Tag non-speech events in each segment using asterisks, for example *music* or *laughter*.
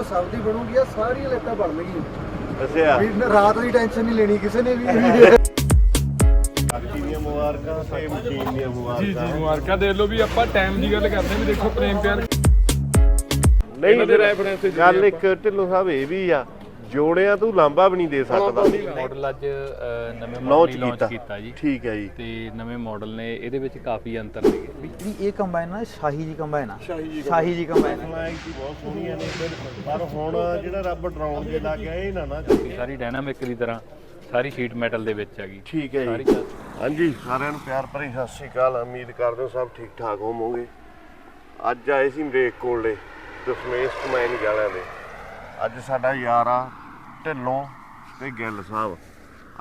Video ਸਭ ਦੀ ਬਣੂਗੀ ਆ ਸਾਰੀਆਂ ਲੈਟਾਂ ਬਣਨਗੀਆਂ ਅੱਛਾ। ਵੀ ਰਾਤ ਦੀ ਟੈਨਸ਼ਨ ਨਹੀਂ ਲੈਣੀ ਕਿਸੇ ਨੇ ਵੀ। ਬਾਕੀ ਦੀਆਂ ਮੁਬਾਰਕਾਂ ਤੇ ਮਸ਼ੀਨ ਦੀਆਂ ਮੁਬਾਰਕਾਂ ਜੀ ਜੀ ਮੁਬਾਰਕਾਂ। ਦੇ ਲੋ ਵੀ ਆਪਾਂ ਟਾਈਮ ਦੀ ਗੱਲ ਕਰਦੇ ਹਾਂ ਵੀ ਦੇਖੋ ਪ੍ਰੇਮ ਪਿਆਰ ਨਹੀਂ ਇਹਨਾਂ ਦੇ reference ਤੇ ਗੱਲ ਇੱਕ ਢਿੱਲੋਂ ਸਾਹਿਬ ਇਹ ਵੀ ਆ ਜੋੜਿਆਂ ਤੂੰ ਲਾਂਬਾ ਵੀ ਨਹੀਂ ਦੇ ਸਕਦਾ। ਮਾਡਲ ਅੱਜ ਨਵੇਂ ਲਾਂਚ ਮਾਡਲ ਲਾਂਚ ਕੀਤਾ। ਕੀਤਾ ਜੀ। ਠੀਕ ਹੈ ਜੀ। ਤੇ ਨਵੇਂ ਮਾਡਲ ਨੇ ਇਹਦੇ ਵਿੱਚ ਕਾਫੀ ਅੰਤਰ ਨੇ। ਵੀ ਇਹ ਕੰਬਾਈਨ ਨਾ ਸ਼ਾਹੀ ਜੀ ਕੰਬਾਈਨ ਆ। ਸ਼ਾਹੀ ਜੀ ਕੰਬਾਈਨ ਫਲਾਈਂਗ ਦੀ ਬਹੁਤ ਸੋਹਣੀਆਂ ਨੇ ਪਰ ਹੁਣ ਜਿਹੜਾ ਰੱਬ ਡਰਾਉਣ ਦੇ ਲੱਗ ਗਿਆ ਇਹ ਨਾ ਨਾ ਸਾਰੀ ਡਾਇਨਾਮਿਕ ਦੀ ਤਰ੍ਹਾਂ ਸਾਰੀ ਸ਼ੀਟ ਮੈਟਲ ਦੇ ਵਿੱਚ ਹੈਗੀ। ਠੀਕ ਹੈ ਸਾਰੀ ਜੀ ਹਾਂਜੀ। ਸਾਰਿਆਂ ਨੂੰ ਪਿਆਰ ਭਰੀ ਸਤਿ ਸ਼੍ਰੀ ਅਕਾਲ। ਉਮੀਦ ਕਰਦੇ ਹਾਂ ਸਭ ਠੀਕ ਠਾਕ ਹੋਵੋਗੇ। ਅੱਜ ਆਏ ਸੀ ਮਰੇਕ ਕੋਲੇ ਦਸ਼ਮੇਸ਼ ਕਮੈਨ ਵਾਲਿਆਂ ਦੇ। ਅੱਜ ਸਾਡਾ ਯਾਰ ਆ ਢਿੱਲੋਂ ਤੇ ਗਿੱਲ ਸਾਹਿਬ।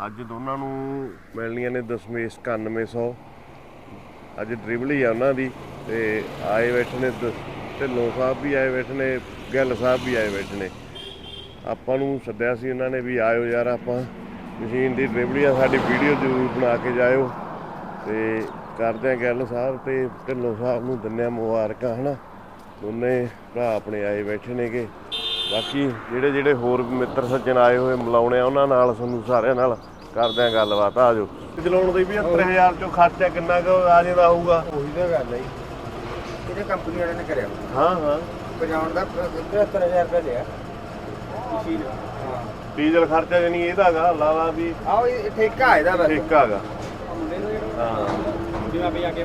ਅੱਜ ਦੋਨਾਂ ਨੂੰ ਮਿਲਣੀਆਂ ਨੇ ਦਸ਼ਮੇਸ਼ 9100 ਅੱਜ ਡ੍ਰਿਬਲੀ ਆ ਉਹਨਾਂ ਦੀ ਤੇ ਆਏ ਬੈਠੇ ਨੇ ਦ- ਢਿੱਲੋਂ ਸਾਹਿਬ ਵੀ ਆਏ ਬੈਠੇ ਨੇ, ਗਿੱਲ ਸਾਹਿਬ ਵੀ ਆਏ ਬੈਠੇ ਨੇ। ਆਪਾਂ ਨੂੰ ਸੱਦਿਆ ਸੀ ਉਹਨਾਂ ਨੇ ਵੀ ਆਇਓ ਯਾਰ ਆਪਾਂ। ਮਸ਼ੀਨ ਦੀ ਡਿਲੀਵਰੀ ਆ, ਸਾਡੀ ਵੀਡੀਓ ਜ਼ਰੂਰ ਬਣਾ ਕੇ ਜਾਇਓ। ਤੇ ਕਰਦੇ ਆ ਗੱਲ ਸਾਹਿਬ ਤੇ ਢਿੱਲੋਂ ਸਾਹਿਬ ਨੂੰ ਦਿੰਦੇ ਆ ਮੁਬਾਰਕਾਂ, ਹਨਾ। ਦੋਨੇ ਭਰਾ ਆਪਣੇ ਆਏ ਬੈਠੇ ਨੇਗੇ। ਬਾਕੀ ਜਿਹੜੇ ਜਿਹੜੇ ਹੋਰ ਮਿੱਤਰ ਸੱਜਣ ਆਏ ਹੋਏ ਮਿਲਾਉਣੇ ਆ ਉਹਨਾਂ ਨਾਲ ਤੁਹਾਨੂੰ ਸਾਰਿਆਂ ਨਾਲ ਕਰਦੇ ਆ ਗੱਲਬਾਤ ਆ ਜਾਓ। ਚਲਾਉਣ ਦੇ 75000 ਚੋਂ ਖਰਚਾ ਕਿੰਨਾ ਕੁ ਆ ਜਾਂਦਾ ਹੋਊਗਾ? ਉਹੀ ਤਾਂ ਗੱਲ ਹੈ ਇਹਦੇ ਕੰਪਨੀ ਵਾਲਿਆਂ ਨੇ ਕਰਿਆ। ਹਾਂ ਹਾਂ। ਪਜਾਉਣ ਦਾ 75000 ਰੁਪਏ ਲਿਆ। ਮਸ਼ੀਨ ਹਾਂ। ਡੀਜ਼ਲ ਖਰਚਾ ਜਾਨੀ ਇਹਦਾਗਾ ਲਾਵਾ ਵੀ ਆਓ ਇਹ ਠੇਕਾ ਇਹਦਾ ਬਸ। ਠੇਕਾ ਹੈਗਾ। ਹਾਂ। ਜਿਵੇਂ ਵੀ ਆ ਕੇ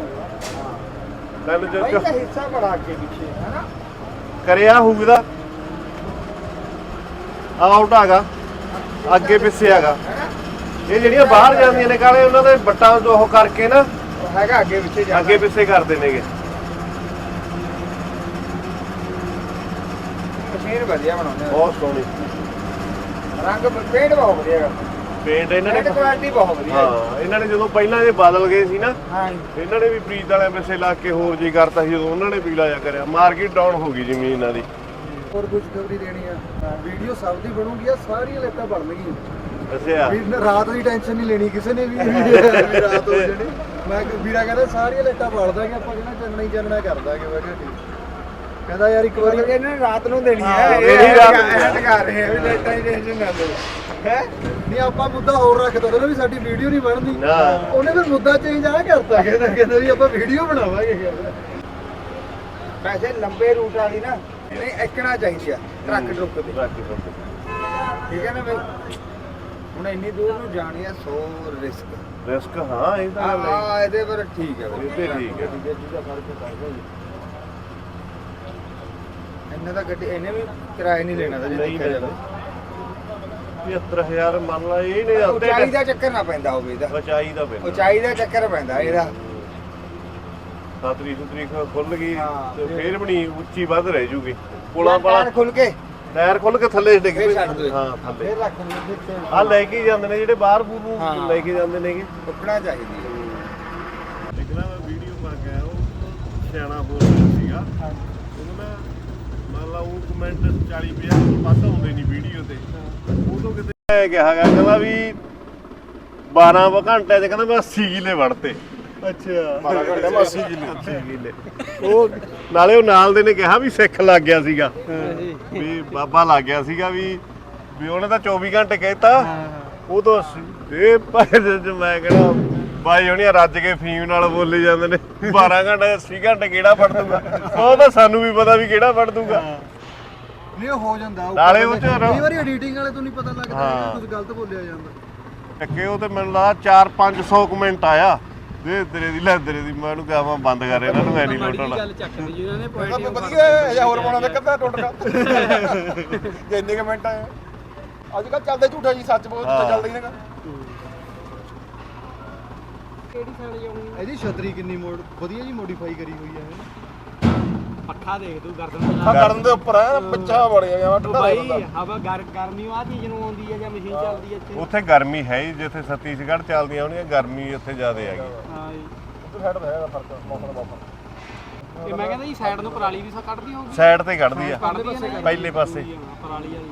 ਤੈਨੂੰ ਭਾਈ ਜੇ ਦਾ ਹਿੱਸਾ ਬੜਾ ਅੱਗੇ ਪਿੱਛੇ ਹੈ ਨਾ ਕਰਿਆ ਹੋਊਗਾ। ਆਊਟ ਹੈਗਾ। ਅੱਗੇ ਪਿੱਛੇ ਹੈਗਾ। ਇਹ ਜਿਹੜੀਆਂ ਬਾਹਰ ਜਾਂਦੀਆਂ ਨੇ ਕਾਲੇ ਉਹਨਾਂ ਦੇ ਬੱਟਾਂ ਉਹ ਕਰਕੇ ਨਾ ਹੈਗਾ ਅੱਗੇ ਪਿੱਛੇ ਜਾ ਅੱਗੇ ਪਿੱਛੇ ਕਰਦੇ ਨੇਗੇ। ਮਸ਼ੀਨ ਵਧੀਆ ਬਣਾਉਂਦੇ ਆ। ਬਹੁਤ ਸੋਹਣੀ। ਰੰਗ ਪੇਂਟ ਬਹੁਤ ਵਧੀਆ ਹੈਗਾ। ਪੇਂਟ ਇਹਨਾਂ ਨੇ ਕੁਆਲਿਟੀ ਬਹੁਤ ਵਧੀਆ ਹੈ ਇਹਨਾਂ ਨੇ ਜਦੋਂ ਪਹਿਲਾਂ ਇਹ ਬਦਲ ਗਏ ਸੀ ਨਾ ਹਾਂ ਇਹਨਾਂ ਨੇ ਵੀ ਪ੍ਰੀਤ ਵਾਲਿਆਂ ਪਿੱਛੇ ਲਾ ਕੇ ਹੋਰ ਜੀ ਕਰਤਾ ਸੀ ਜਦੋਂ ਉਹਨਾਂ ਨੇ ਵੀ ਲਾਇਆ ਕਰਿਆ। ਮਾਰਕੀਟ ਡਾਊਨ ਹੋ ਗਈ ਜ਼ਮੀਨ ਇਹਨਾਂ ਦੀ। ਹੋਰ ਕੁਝ ਖਬਰੀ ਦੇਣੀ ਆ। ਵੀਡੀਓ ਸਭ ਦੀ ਬਣੂਗੀ ਆ ਸਾਰੀਆਂ ਲੈਟਾਂ ਬਣਨਗੀਆਂ ਅੱਛਾ। ਵੀ ਰਾਤ ਦੀ ਟੈਨਸ਼ਨ ਨਹੀਂ ਲੈਣੀ ਕਿਸੇ ਨੇ ਵੀ। ਵੀ ਰਾਤ ਹੋ ਜਣੀ। ਮੈਂ ਵੀਰਾ ਕਹਿੰਦਾ ਸਾਰੀਆਂ ਲੈਟਾਂ ਬਾਲ ਦਾਂਗੇ ਆਪਾਂ ਕਹਿੰਦਾ ਚੱਲਣਾ ਹੀ ਚੱਲਣਾ ਕਰ ਦਾਂਗੇ। ਮੈਂ ਕਿਹਾ ਠੀਕ। ਕਹਿੰਦਾ ਯਾਰ ਇੱਕ ਵਾਰੀ ਇਹਨਾਂ ਨੇ ਰਾਤ ਨੂੰ ਦੇਣੀ ਹੈ, ਇਹ ਰਾਤ ਟਕਾ ਰਹੇ ਆ ਵੀ ਲੈਟਾਂ ਹੀ ਟੈਨਸ਼ਨ ਨਾ ਲਓ। ਹੈ? ਨਹੀਂ ਆਪਾਂ ਮੁੱਦਾ ਹੋਰ ਰੱਖਦਾ ਉਹਨੇ ਵੀ ਸਾਡੀ ਵੀਡੀਓ ਨਹੀਂ ਬਣਦੀ। ਉਹਨੇ ਫਿਰ ਮੁੱਦਾ ਚੇਂਜ ਆ ਕਰਤਾ। ਕਹਿੰਦਾ ਕਹਿੰਦਾ ਵੀ ਆਪਾਂ ਵੀਡੀਓ ਬਣਾਵਾਂਗੇ। ਵੈਸੇ ਲੰਬੇ ਰੂਟ ਵਾਲੀ ਨਾ ਨਹੀਂ ਐਕਣਾ ਚਾਹੀਦੀ ਆ ਟਰੱਕ ਟਰੁੱਕ ਤੇ। ਠੀਕ ਹੈ ਨਾ ਬਈ? ਹੁਣ ਇੰਨੀ ਦੂਰ ਨੂੰ ਜਾਣੀ ਆ 100 ਰਿਸਕ। ਰਿਸਕ ਹਾਂ ਇਹ ਤਾਂ ਗੱਲ ਹੈ। ਆ ਇਹਦੇ ਪਰ ਠੀਕ ਹੈ ਬਈ। ਇਹ ਤੇ ਠੀਕ ਹੈ। ਜਿਹਦਾ ਫ਼ਰਕ ਪੈਂਦਾ ਜੀ। ਇਹਨੇ ਤਾਂ ਗੱਡੀ ਇਹਨੇ ਵੀ ਕਿਰਾਇਆ ਨਹੀਂ ਲੈਣਾ ਤਾਂ ਜੇ ਨਹੀਂ ਦੇਖਿਆ ਜਾਵੇ। 75000 ਮੰਨ ਲਾ ਇਹ ਨੇ ਅੱਧੇ ਉਚਾਈ ਦਾ ਚੱਕਰ ਨਾ ਪੈਂਦਾ ਹੋਵੇ ਇਹਦਾ। ਬਚਾਈ ਦਾ ਪੈਂਦਾ। ਉਚਾਈ ਦਾ ਚੱਕਰ ਪੈਂਦਾ ਇਹਦਾ। ਸਤਰੀ ਸੁਤਰੀ ਖੁੱਲ ਗਈ ਹਾਂ, ਤੇ ਫਿਰ- ਫੇਰ ਬਣੀ ਉੱਚੀ ਵੱਧ ਰਹਿ ਜੂਗੀ। ਪੁਲਾਂ ਟਾਇਰ ਵਾਲਾ ਖੁੱਲ ਕੇ। ਟਾਇਰ ਖੁੱਲ ਕੇ ਥੱਲੇ ਡਿੱਗ ਫੇਰ ਪਏ। ਛੱਡ ਦੋ। ਹਾਂ ਥੱਲੇ। ਫੇਰ ਰੱਖ ਆ ਲੈ ਕੇ ਜਾਂਦੇ ਨੇ ਜਿਹੜੇ ਬਾਹਰ ਬੂਰ ਨੂੰ। ਲੈ ਕੇ ਜਾਂਦੇ ਨੇਗੇ। ਉੱਕਣਾ ਚਾਹੀਦੀ। ਹੈ ਨਾ ਮੈਂ ਵੀਡੀਓ ਪਾ ਕੇ ਆਇਆ ਉਹ ਸਿਆਣਾ ਬੋਲ ਰਿਹਾ ਸੀਗਾ। ਉਹਨੂੰ ਨਾ ਮੰਨ ਲਾ ਉਹ ਕਮੈਂਟ 40 50 ਤੋਂ ਵੱਧ ਆਉਂਦੇ ਨਹੀਂ ਵੀਡੀਓ ਤੇ। ਉਹ ਤੋਂ ਕਿਤੇ ਕਿਹਾ ਹੈਗਾ ਕਹਿੰਦਾ ਵੀ 12 ਵਾ ਘੰਟੇ ਚ ਕਹਿੰਦਾ ਮੈਂ 80 ਕਿਲੇ ਵੜਤੇ ਅੱਛਾ। 12 ਘੰਟੇ ਮੈਂ 80 ਕਿਲੇ 80 ਕਿਲੇ ਉਹ ਨਾਲੇ ਉਹ ਨਾਲ ਦੇ ਨੇ ਕਿਹਾ ਵੀ ਸਿੱਖ ਲੱਗ ਗਿਆ ਸੀਗਾ। ਵੀ ਬਾਬਾ ਲੱਗ ਗਿਆ ਸੀਗਾ ਵੀ ਵੀ ਉਹਨੇ ਤਾਂ 24 ਘੰਟੇ ਕਹਿਤਾ। ਉਹ ਤਾਂ ਅਸੀਂ- ਇਹ ਭਾਈ ਜੇ ਮੈਂ ਕਹਿੰਦਾ ਬਾਈ ਹੁਣੀ ਰੱਜ ਕੇ ਫੀਮ ਨਾਲ ਬੋਲੀ ਜਾਂਦੇ ਨੇ। 12 ਘੰਟੇ 80 ਘੰਟੇ ਕਿਹੜਾ ਫੜ ਦੂਗਾ? ਉਹ ਤਾਂ ਸਾਨੂੰ ਵੀ ਪਤਾ ਵੀ ਕਿਹੜਾ ਫੜ ਦੂਗਾ। ਨਹੀਂ ਉਹ ਹੋ ਜਾਂਦਾ। ਨਾਲੇ ਉਹ 'ਚ ਕਈ ਵਾਰੀ ਐਡੀਟਿੰਗ ਵਾਲੇ ਤੋਂ ਨਹੀਂ ਪਤਾ ਲੱਗਦਾ ਕੁਝ ਗਲਤ ਬੋਲਿਆ ਜਾਂਦਾ। ਟੱਕੇ ਉਹ ਤੇ ਮੈਨੂੰ ਲਾ 4-500 ਕਮੈਂਟ ਆਇਆ। ਦੇ ਤੇਰੇ ਦੀ ਲੈ ਤੇਰੇ ਦੀ ਮੈਂ ਉਹਨੂੰ ਕਿਹਾ ਬੰਦ ਕਰ ਇਹਨਾਂ ਨੂੰ ਐ ਨਹੀਂ ਲੋਟਣਾ ਵਧੀਆ ਹੈ ਜਾਂ ਹੋਰ ਪਾਉਣਾ ਤਾਂ ਕੱਦਾ ਟੁੱਟ ਗਿਆ। ਜੇ ਇੰਨੇ ਕਮੈਂਟ ਆਏ ਅੱਜ ਕੱਲ ਚੱਲਦੇ ਝੂਠਾ ਜੀ ਸੱਚ ਬਹੁਤ ਹਾਂ। ਇਹਦੀ ਛਤਰੀ ਕਿੰਨੀ ਮੋਡ ਵਧੀਆ ਜੀ ਮੋਡੀਫਾਈ ਕਰੀ ਹੋਈ ਹੈ ਪੱਖਾ ਦੇਖ ਤੂੰ ਗਰਦਨ ਆ ਕਰਨ ਦੇ ਉੱਪਰ ਹੈ ਪਿੱਛਾ ਵੜ ਗਿਆ ਵਾ ਠੰਡਾ ਬਾਈ ਲੱਗਦਾ। ਹਵਾ ਗਰ ਗਰਮੀ ਆ ਚੀਜ਼ ਨੂੰ ਆਉਂਦੀ ਹੈ ਜਾਂ ਮਸ਼ੀਨ ਚੱਲਦੀ ਹੈ ਇੱਥੇ। ਉੱਥੇ ਗਰਮੀ ਹੈ ਹੀ ਜਿੱਥੇ ਛੱਤੀਸਗੜ੍ਹ ਚੱਲਦੀਆਂ ਹੋਣੀਆਂ ਗਰਮੀ ਉੱਥੇ ਜ਼ਿਆਦਾ ਹੈਗੀ। ਹਾਂ ਜੀ। ਉੱਧਰ ਸਾਈਡ ਦਾ ਹੈਗਾ ਫ਼ਰਕ ਮੌਸਮ ਦਾ ਮੌਸਮ ਤੇ ਮੈਂ ਕਹਿੰਦਾ ਜੀ ਸਾਈਡ ਨੂੰ ਪਰਾਲੀ ਵੀ ਸਾ ਕੱਢਦੀ ਹੋਊਗੀ। ਸਾਈਡ ਤੇ ਕੱਢਦੀ ਆ। ਪਹਿਲੇ ਪਾਸੇ। ਪਰਾਲੀ ਵਾਲੀ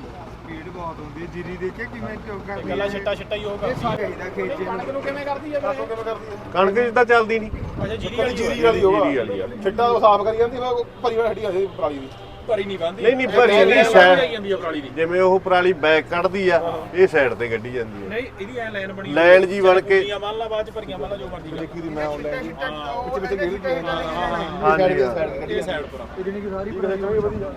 ਬਹੁਤ ਹੁੰਦੀ ਹੈ ਜੀਰੀ ਦੇਖਿਆ ਕਿਵੇਂ ਚੌਕ ਕਰਦੀ ਗੱਲਾਂ ਛਿੱਟਾ ਛਿੱਟਾ ਹੀ ਹੋਗਾ ਇਹ ਸਾਰੇ ਦਾ ਖੇਚੇ ਨੂੰ ਕਣਕ ਨੂੰ ਕਿਵੇਂ ਕਰਦੀ ਹੈ ਕਿਵੇਂ ਕਰਦੀ ਹੈ। ਕਣਕ ਜਿੱਦਾਂ ਚੱਲਦੀ ਨਹੀਂ। ਅੱਛਾ ਜੀਰੀ ਵਾਲੀ ਜੀਰੀ ਵਾਲੀ ਹੋਗਾ ਛਿੱਟਾ ਉਹ ਸਾਫ਼ ਕਰੀ ਜਾਂਦੀ ਵਾ ਭਰੀ ਵਾਲੀ ਹੱਡੀ ਆ ਪਰਾਲੀ ਦੀ। ਭਰੀ ਨਹੀਂ ਬੰਦੀ ਨਹੀਂ ਨਹੀਂ ਭਰੀ ਨਹੀਂ ਸਾਈਡ ਜਾਂਦੀ ਆ ਪਰਾਲੀ ਦੀ। ਜਿਵੇਂ ਉਹ ਪਰਾਲੀ ਬੈਕ ਕੱਢਦੀ ਆ ਇਹ ਸਾਈਡ ਤੇ ਕੱਢੀ ਜਾਂਦੀ ਹੈ ਨਹੀਂ ਇਹਦੀ ਐ ਲਾਈਨ ਬਣੀ ਲਾਈਨ ਜੀ ਬਣ ਕੇ ਭਰੀਆਂ ਮੰਨ ਲਾ ਬਾਅਦ ਚ ਭਰੀਆਂ ਮੰਨ ਲਾ ਜੋ ਮਰਜ਼ੀ ਦੇਖੀ ਦੀ ਮੈਂ ਆਨਲਾਈਨ ਪਿੱਛੇ ਪਿੱਛੇ ਗੇੜੀ ਹਾਂਜੀ ਹਾਂ। ਇਹ ਸਾਈਡ ਪਰ ਆ। ਜਿਹੜੀ ਕਿ ਸਾਰੀ ਵਧੀਆ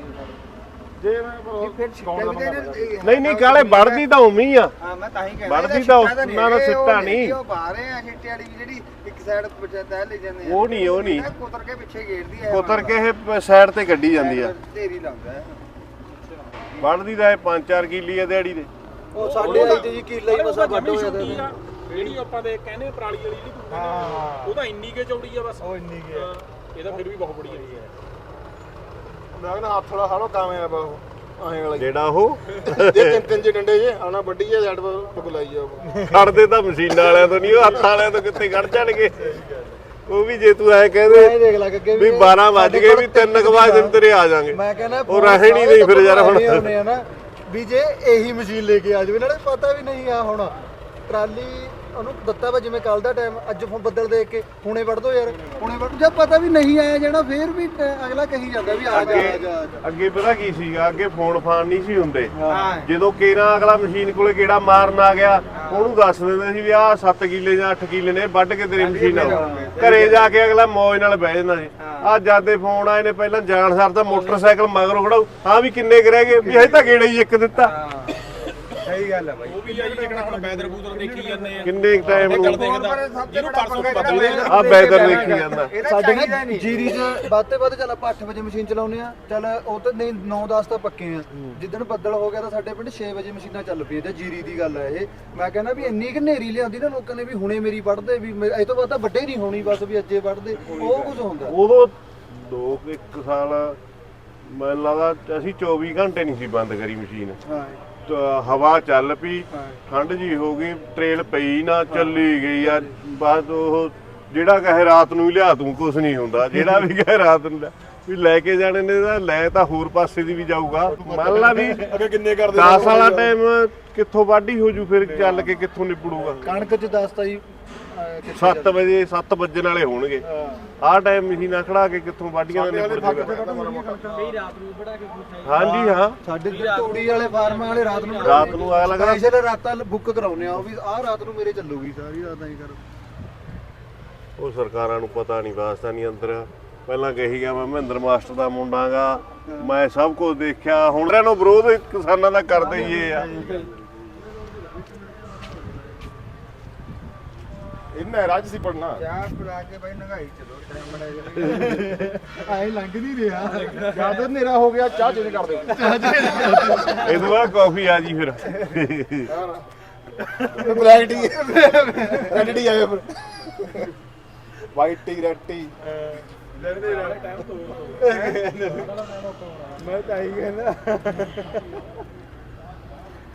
ਜੇ ਮੈਂ ਫਿਰ ਛਿੱਟੇ ਵੀ ਨਹੀਂ ਨਹੀਂ ਕਾਲੇ ਵੜਦੀ ਤਾਂ ਉਵੇਂ ਹੀ ਆ। ਹਾਂ ਮੈਂ ਤਾਂ ਹੀ ਕਹਿੰਦਾ ਵੜਦੀ ਇਹਦਾ ਤਾਂ ਉਹਨਾਂ ਦਾ ਸਿੱਟਾ ਨਹੀਂ। ਉਹ ਬਾਹਰ ਆ ਛਿੱਟੇ ਵਾਲੀ ਜਿਹੜੀ ਇੱਕ ਸਾਈਡ ਪਚਾਤਾ ਲੈ ਜਾਂਦੇ ਆ। ਉਹ ਨਹੀਂ ਉਹ ਨਹੀਂ। ਇਹ ਕੁਤਰ ਕੇ ਪਿੱਛੇ ਗੇੜਦੀ ਹੈ ਕੁਤਰ ਕੇ ਇਹ ਸਾਈਡ ਤੇ ਕੱਢੀ ਜਾਂਦੀ ਆ। ਢੇਰੀ ਲਾਉਂਦਾ ਹੈ। ਵੜਦੀ ਤਾਂ ਇਹ 5-4 ਕਿੱਲੀ ਆ ਦਿਹਾੜੀ ਦੇ। ਉਹ ਸਾਡੇ ਆਈ ਤੇ ਜੀ ਕੀਲਾ ਹੀ ਮਸਾ ਹੋਇਆ ਛੋਟੀ ਆ। ਜਿਹੜੀ ਆਪਾਂ ਦੇ ਕਹਿੰਦੇ ਪਰਾਲੀ ਵਾਲੀ ਜਿਹੜੀ ਉਹ ਤਾਂ ਇੰਨੀ ਕੇ ਚੌੜੀ ਆ ਬਸ। ਉਹ ਇੰਨੀ ਕੀ ਹਾਂ, ਇਹ ਤਾਂ ਫਿਰ ਵੀ ਬਹੁਤ ਬੜੀ ਹੈ ਮੈਂ ਕਹਿੰਦਾ ਹੱਥ ਵਾਲਾ ਹਾਲੋ ਕਾਮਯਾਬ ਆ ਉਹ ਆਹੇ ਵਾਲਾ ਜਿਹੜਾ ਉਹ? ਜੇ ਤਿੰਨ ਤਿੰਨ ਜੇ ਡੰਡੇ ਜੇ ਆਣਾ ਵੱਡੀ ਜੇ ਜੱਟ ਬਗਲਾਈ ਜਾ ਖੜਦੇ ਤਾਂ ਮਸ਼ੀਨਾਂ ਵਾਲਿਆਂ ਤੋਂ ਨਹੀਂ ਉਹ ਹੱਥਾਂ ਵਾਲਿਆਂ ਤੋਂ ਕਿੱਥੇ ਖੜ ਜਾਣਗੇ? ਉਹ ਵੀ ਜੇ ਤੂੰ ਐ ਕਹਦੇ ਦੇਖ ਲੈ ਅੱਗੇ ਵੀ 12 ਵੱਜ ਗਏ ਵੀ 3 ਵਜੇ ਦਿਨ। ਤੇਰੇ ਆ ਜਾਾਂਗੇ ਮੈਂ ਕਹਿੰਦਾ ਉਹ ਰਹੇ ਨਹੀਂ ਨਹੀਂ ਫਿਰ ਯਾਰ ਹੁਣ। ਹੁੰਦੇ ਆ ਨਾ ਵੀ ਜੇ ਇਹੀ ਮਸ਼ੀਨ ਲੈ ਕੇ ਆ ਜਾਵੇ ਨਾਲੇ ਪਤਾ ਵੀ ਨਹੀਂ ਆ ਹੁਣ। ਟਰਾਲੀ ਉਹਨੂੰ ਦਿੱਤਾ ਵਾ ਜਿਵੇਂ ਕੱਲ ਦਾ ਟਾਈਮ ਅੱਜ ਫੋਨ ਬੱਦਲ ਦੇਖ ਕੇ ਹੁਣੇ ਵੜ ਦੋ ਯਾਰ ਹੁਣੇ ਬਟ ਜਦ ਪਤਾ ਵੀ ਨਹੀਂ ਆਇਆ ਜਿਹੜਾ ਫੇਰ ਵੀ ਅਗਲਾ ਕਹੀ ਜਾਂਦਾ ਵੀ ਆ ਜਾ ਆ ਜਾ ਆ ਜਾ। ਅੱਗੇ ਪਤਾ ਕੀ ਸੀਗਾ ਅੱਗੇ ਫੋਨ ਫਾਨ ਨਹੀਂ ਸੀ ਹੁੰਦੇ। ਹਾਂ। ਜਦੋਂ ਕੇਰਾ ਅਗਲਾ ਮਸ਼ੀਨ ਕੋਲੇ ਗੇੜਾ ਮਾਰਨ ਆ ਗਿਆ ਉਹਨੂੰ ਦੱਸ ਦਿੰਦੇ ਸੀ ਵੀ ਆਹ 7 ਕਿੱਲੇ ਜਾਂ 8 ਕਿੱਲੇ ਨੇ ਵੱਢ ਕੇ ਤੇਰੀ ਮਸ਼ੀਨ ਆਉ ਘਰੇ ਜਾ ਕੇ ਅਗਲਾ ਮੌਜ ਨਾਲ ਬਹਿ ਜਾਂਦਾ ਸੀ। ਆ ਜਾਦੇ ਫੋਨ ਆਏ ਨੇ ਪਹਿਲਾਂ ਜਾਣ ਸਰ ਤਾਂ ਮੋਟਰਸਾਈਕਲ ਮਗਰੋਂ ਖੜਾਉ ਹਾਂ ਵੀ ਕਿੰਨੇ ਕੁ ਰਹਿ ਗਏ ਵੀ ਹਜੇ ਤਾਂ ਗੇੜਾ ਹੀ ਇੱਕ ਦਿੱਤਾ। ਸਹੀ ਗੱਲ ਹੈ ਬਾਈ। ਉਹ ਵੀ ਆ ਜੀ ਜਿਹੜਾ ਹੁਣ ਬੈਦਰ ਬੂਦਰ ਦੇਖੀ ਜਾਂਦੇ ਆ। ਕਿੰਨੇ ਟਾਈਮ ਨੂੰ ਜਿਹਨੂੰ ਪਰਸੋਂ ਬਦਲ ਆ ਵੈਦਰ ਦੇਖੀ ਜਾਂਦਾ। ਸਾਡੇ ਨਾ ਜੀਰੀ ਚ ਵੱਧ ਤੇ ਵੱਧ ਚੱਲ ਆਪਾਂ 8 ਵਜੇ ਮਸ਼ੀਨ ਚਲਾਉਨੇ ਆ ਚੱਲ ਉਹ ਤਾਂ ਨਹੀਂ 9-10 ਤਾਂ ਪੱਕੇ ਆ। ਜਿੱਦਣ ਬੱਦਲ ਹੋ ਗਿਆ ਤਾਂ ਸਾਡੇ ਪਿੰਡ 6 ਵਜੇ ਮਸ਼ੀਨਾਂ ਚੱਲ ਪਈਆਂ ਤੇ ਜੀਰੀ ਦੀ ਗੱਲ ਹੈ ਇਹ। ਮੈਂ ਕਹਿੰਦਾ ਵੀ ਇੰਨੀ ਕਿ ਹਨੇਰੀ ਲਿਆਂਦੀ ਨਾ ਲੋਕਾਂ ਨੇ ਵੀ ਹੁਣੇ ਮੇਰੀ ਵੱਢਦੇ ਵੀ ਮੇ- ਇਹ ਤੋਂ ਬਾਅਦ ਤਾਂ ਵੱਡੇ ਨਹੀਂ ਹੋਣੀ ਬਸ ਵੀ ਅੱਜੇ ਵੱਢਦੇ। ਉਹ ਕੁਝ ਹੁੰਦਾ। ਉਦੋਂ ਦੋ ਇੱਕ ਸਾਲ ਮੈਨੂੰ ਲੱਗਦਾ ਅਸੀਂ 24 ਘੰਟੇ ਨਹੀਂ ਸੀ ਬੰਦ ਕਰੀ ਮਸ਼ੀਨ। ਹਾਂ। ਹਵਾ ਚੱਲ ਪਈ ਠੰਡ ਜੀ ਹੋ ਗਈ ਟ੍ਰੇਲ ਪਈ ਨਾ ਚੱਲੀ ਗਈ ਆ ਬਾਅਦ ਉਹ ਜਿਹੜਾ ਕਹੇ ਰਾਤ ਨੂੰ ਹੀ ਲਿਆ ਤੂੰ ਕੁਝ ਨਹੀਂ ਹੁੰਦਾ। ਜਿਹੜਾ ਵੀ ਕਹੇ ਰਾਤ ਨੂੰ ਲਿਆ, ਵੀ ਲੈ ਕੇ ਜਾਣੇ ਨੇ ਤਾਂ ਲੈ ਤਾਂ ਹੋਰ ਪਾਸੇ ਦੀ ਵੀ ਜਾਊਗਾ। ਮੰਨ ਲਾ ਵੀ ਅੱਗੇ ਕਿੰਨੇ ਕਰਦੇ 10 ਵਾਲਾ ਟਾਈਮ ਕਿੱਥੋਂ ਵਾਢੀ ਹੋ ਜੂ ਫਿਰ ਚੱਲ ਕੇ ਕਿੱਥੋਂ ਨਿਪੜੂਗਾ ਕਣਕ ਚ 10 ਤਾਂ ਜੀ 7 ਵਜੇ 7 ਵੱਜਣ ਵਾਲੇ ਹੋਣਗੇ। ਆਹ ਟਾਈਮ ਮਸ਼ੀਨਾਂ ਖੜਾ ਕੇ ਕਿੱਥੋਂ ਵਾਢੀਆਂ ਦਾ ਨਿਪੜ ਜੂਗਾ ਕਈ ਰਾਤ ਨੂੰ ਬੜਾ ਕੇ ਪੁੱਛਾਈ ਹਾਂਜੀ ਹਾਂ। ਸਾਡੇ ਤੂੜੀ ਵਾਲੇ ਫਾਰਮ ਵਾਲੇ ਰਾਤ ਨੂੰ ਰਾਤ ਨੂੰ ਅਗਲਾ ਕਹਿੰਦਾ ਸਪੈਸ਼ਲ ਰਾਤਾਂ ਬੁੱਕ ਕਰਾਉਨੇ ਆ ਉਹ ਵੀ ਆਹ ਰਾਤ ਨੂੰ ਮੇਰੇ ਚੱਲੂਗੀ ਸਾਰੀ ਰਾਤ ਐਂ ਕਰ। ਉਹ ਸਰਕਾਰਾਂ ਨੂੰ ਪਤਾ ਨਹੀਂ ਵਾਸਤਾ ਨਹੀਂ ਅੰਦਰ। ਪਹਿਲਾਂ ਕਹੀ ਗਿਆ ਮੈਂ ਮਹਿੰਦਰ ਮਾਸਟਰ ਦਾ ਮੁੰਡਾਗਾ ਮੈਂ ਸਭ ਕੁਝ ਦੇਖਿਆ। ਹੁਣ ਇਹਨਾਂ ਨੂੰ ਵਿਰੋਧ ਕਿਸਾਨਾਂ ਦਾ ਕਰਦੇ ਹੀ ਇਹ ਆ। ਰਾਜ ਸੀ ਪੜਨਾ ਚਾਹ ਪਿਲਾ ਕੇ ਬਾਈ ਨਗਾਈ ਚਲੋ ਟਾਈਮ ਬੜਾ ਜਾ ਐ ਲੰਘ ਨਹੀਂ ਰਿਹਾ। ਜਦ ਹਨੇਰਾ ਹੋ ਗਿਆ ਚਾਹ ਚੇਂਜ ਕਰ ਦਿਓ ਇਹ ਤੋਂ ਬਾਅਦ ਕਾਫੀ ਆ ਜੀ ਫਿਰ। ਬਲੈਕ ਟੀ ਰੈਡ ਟੀ ਆਇਆ ਫਿਰ ਵਾਈਟ ਟੀ ਰੈਡ ਟੀ ਮੈਂ ਤਾਂ ਹੀ ਕਹਿੰਦਾ।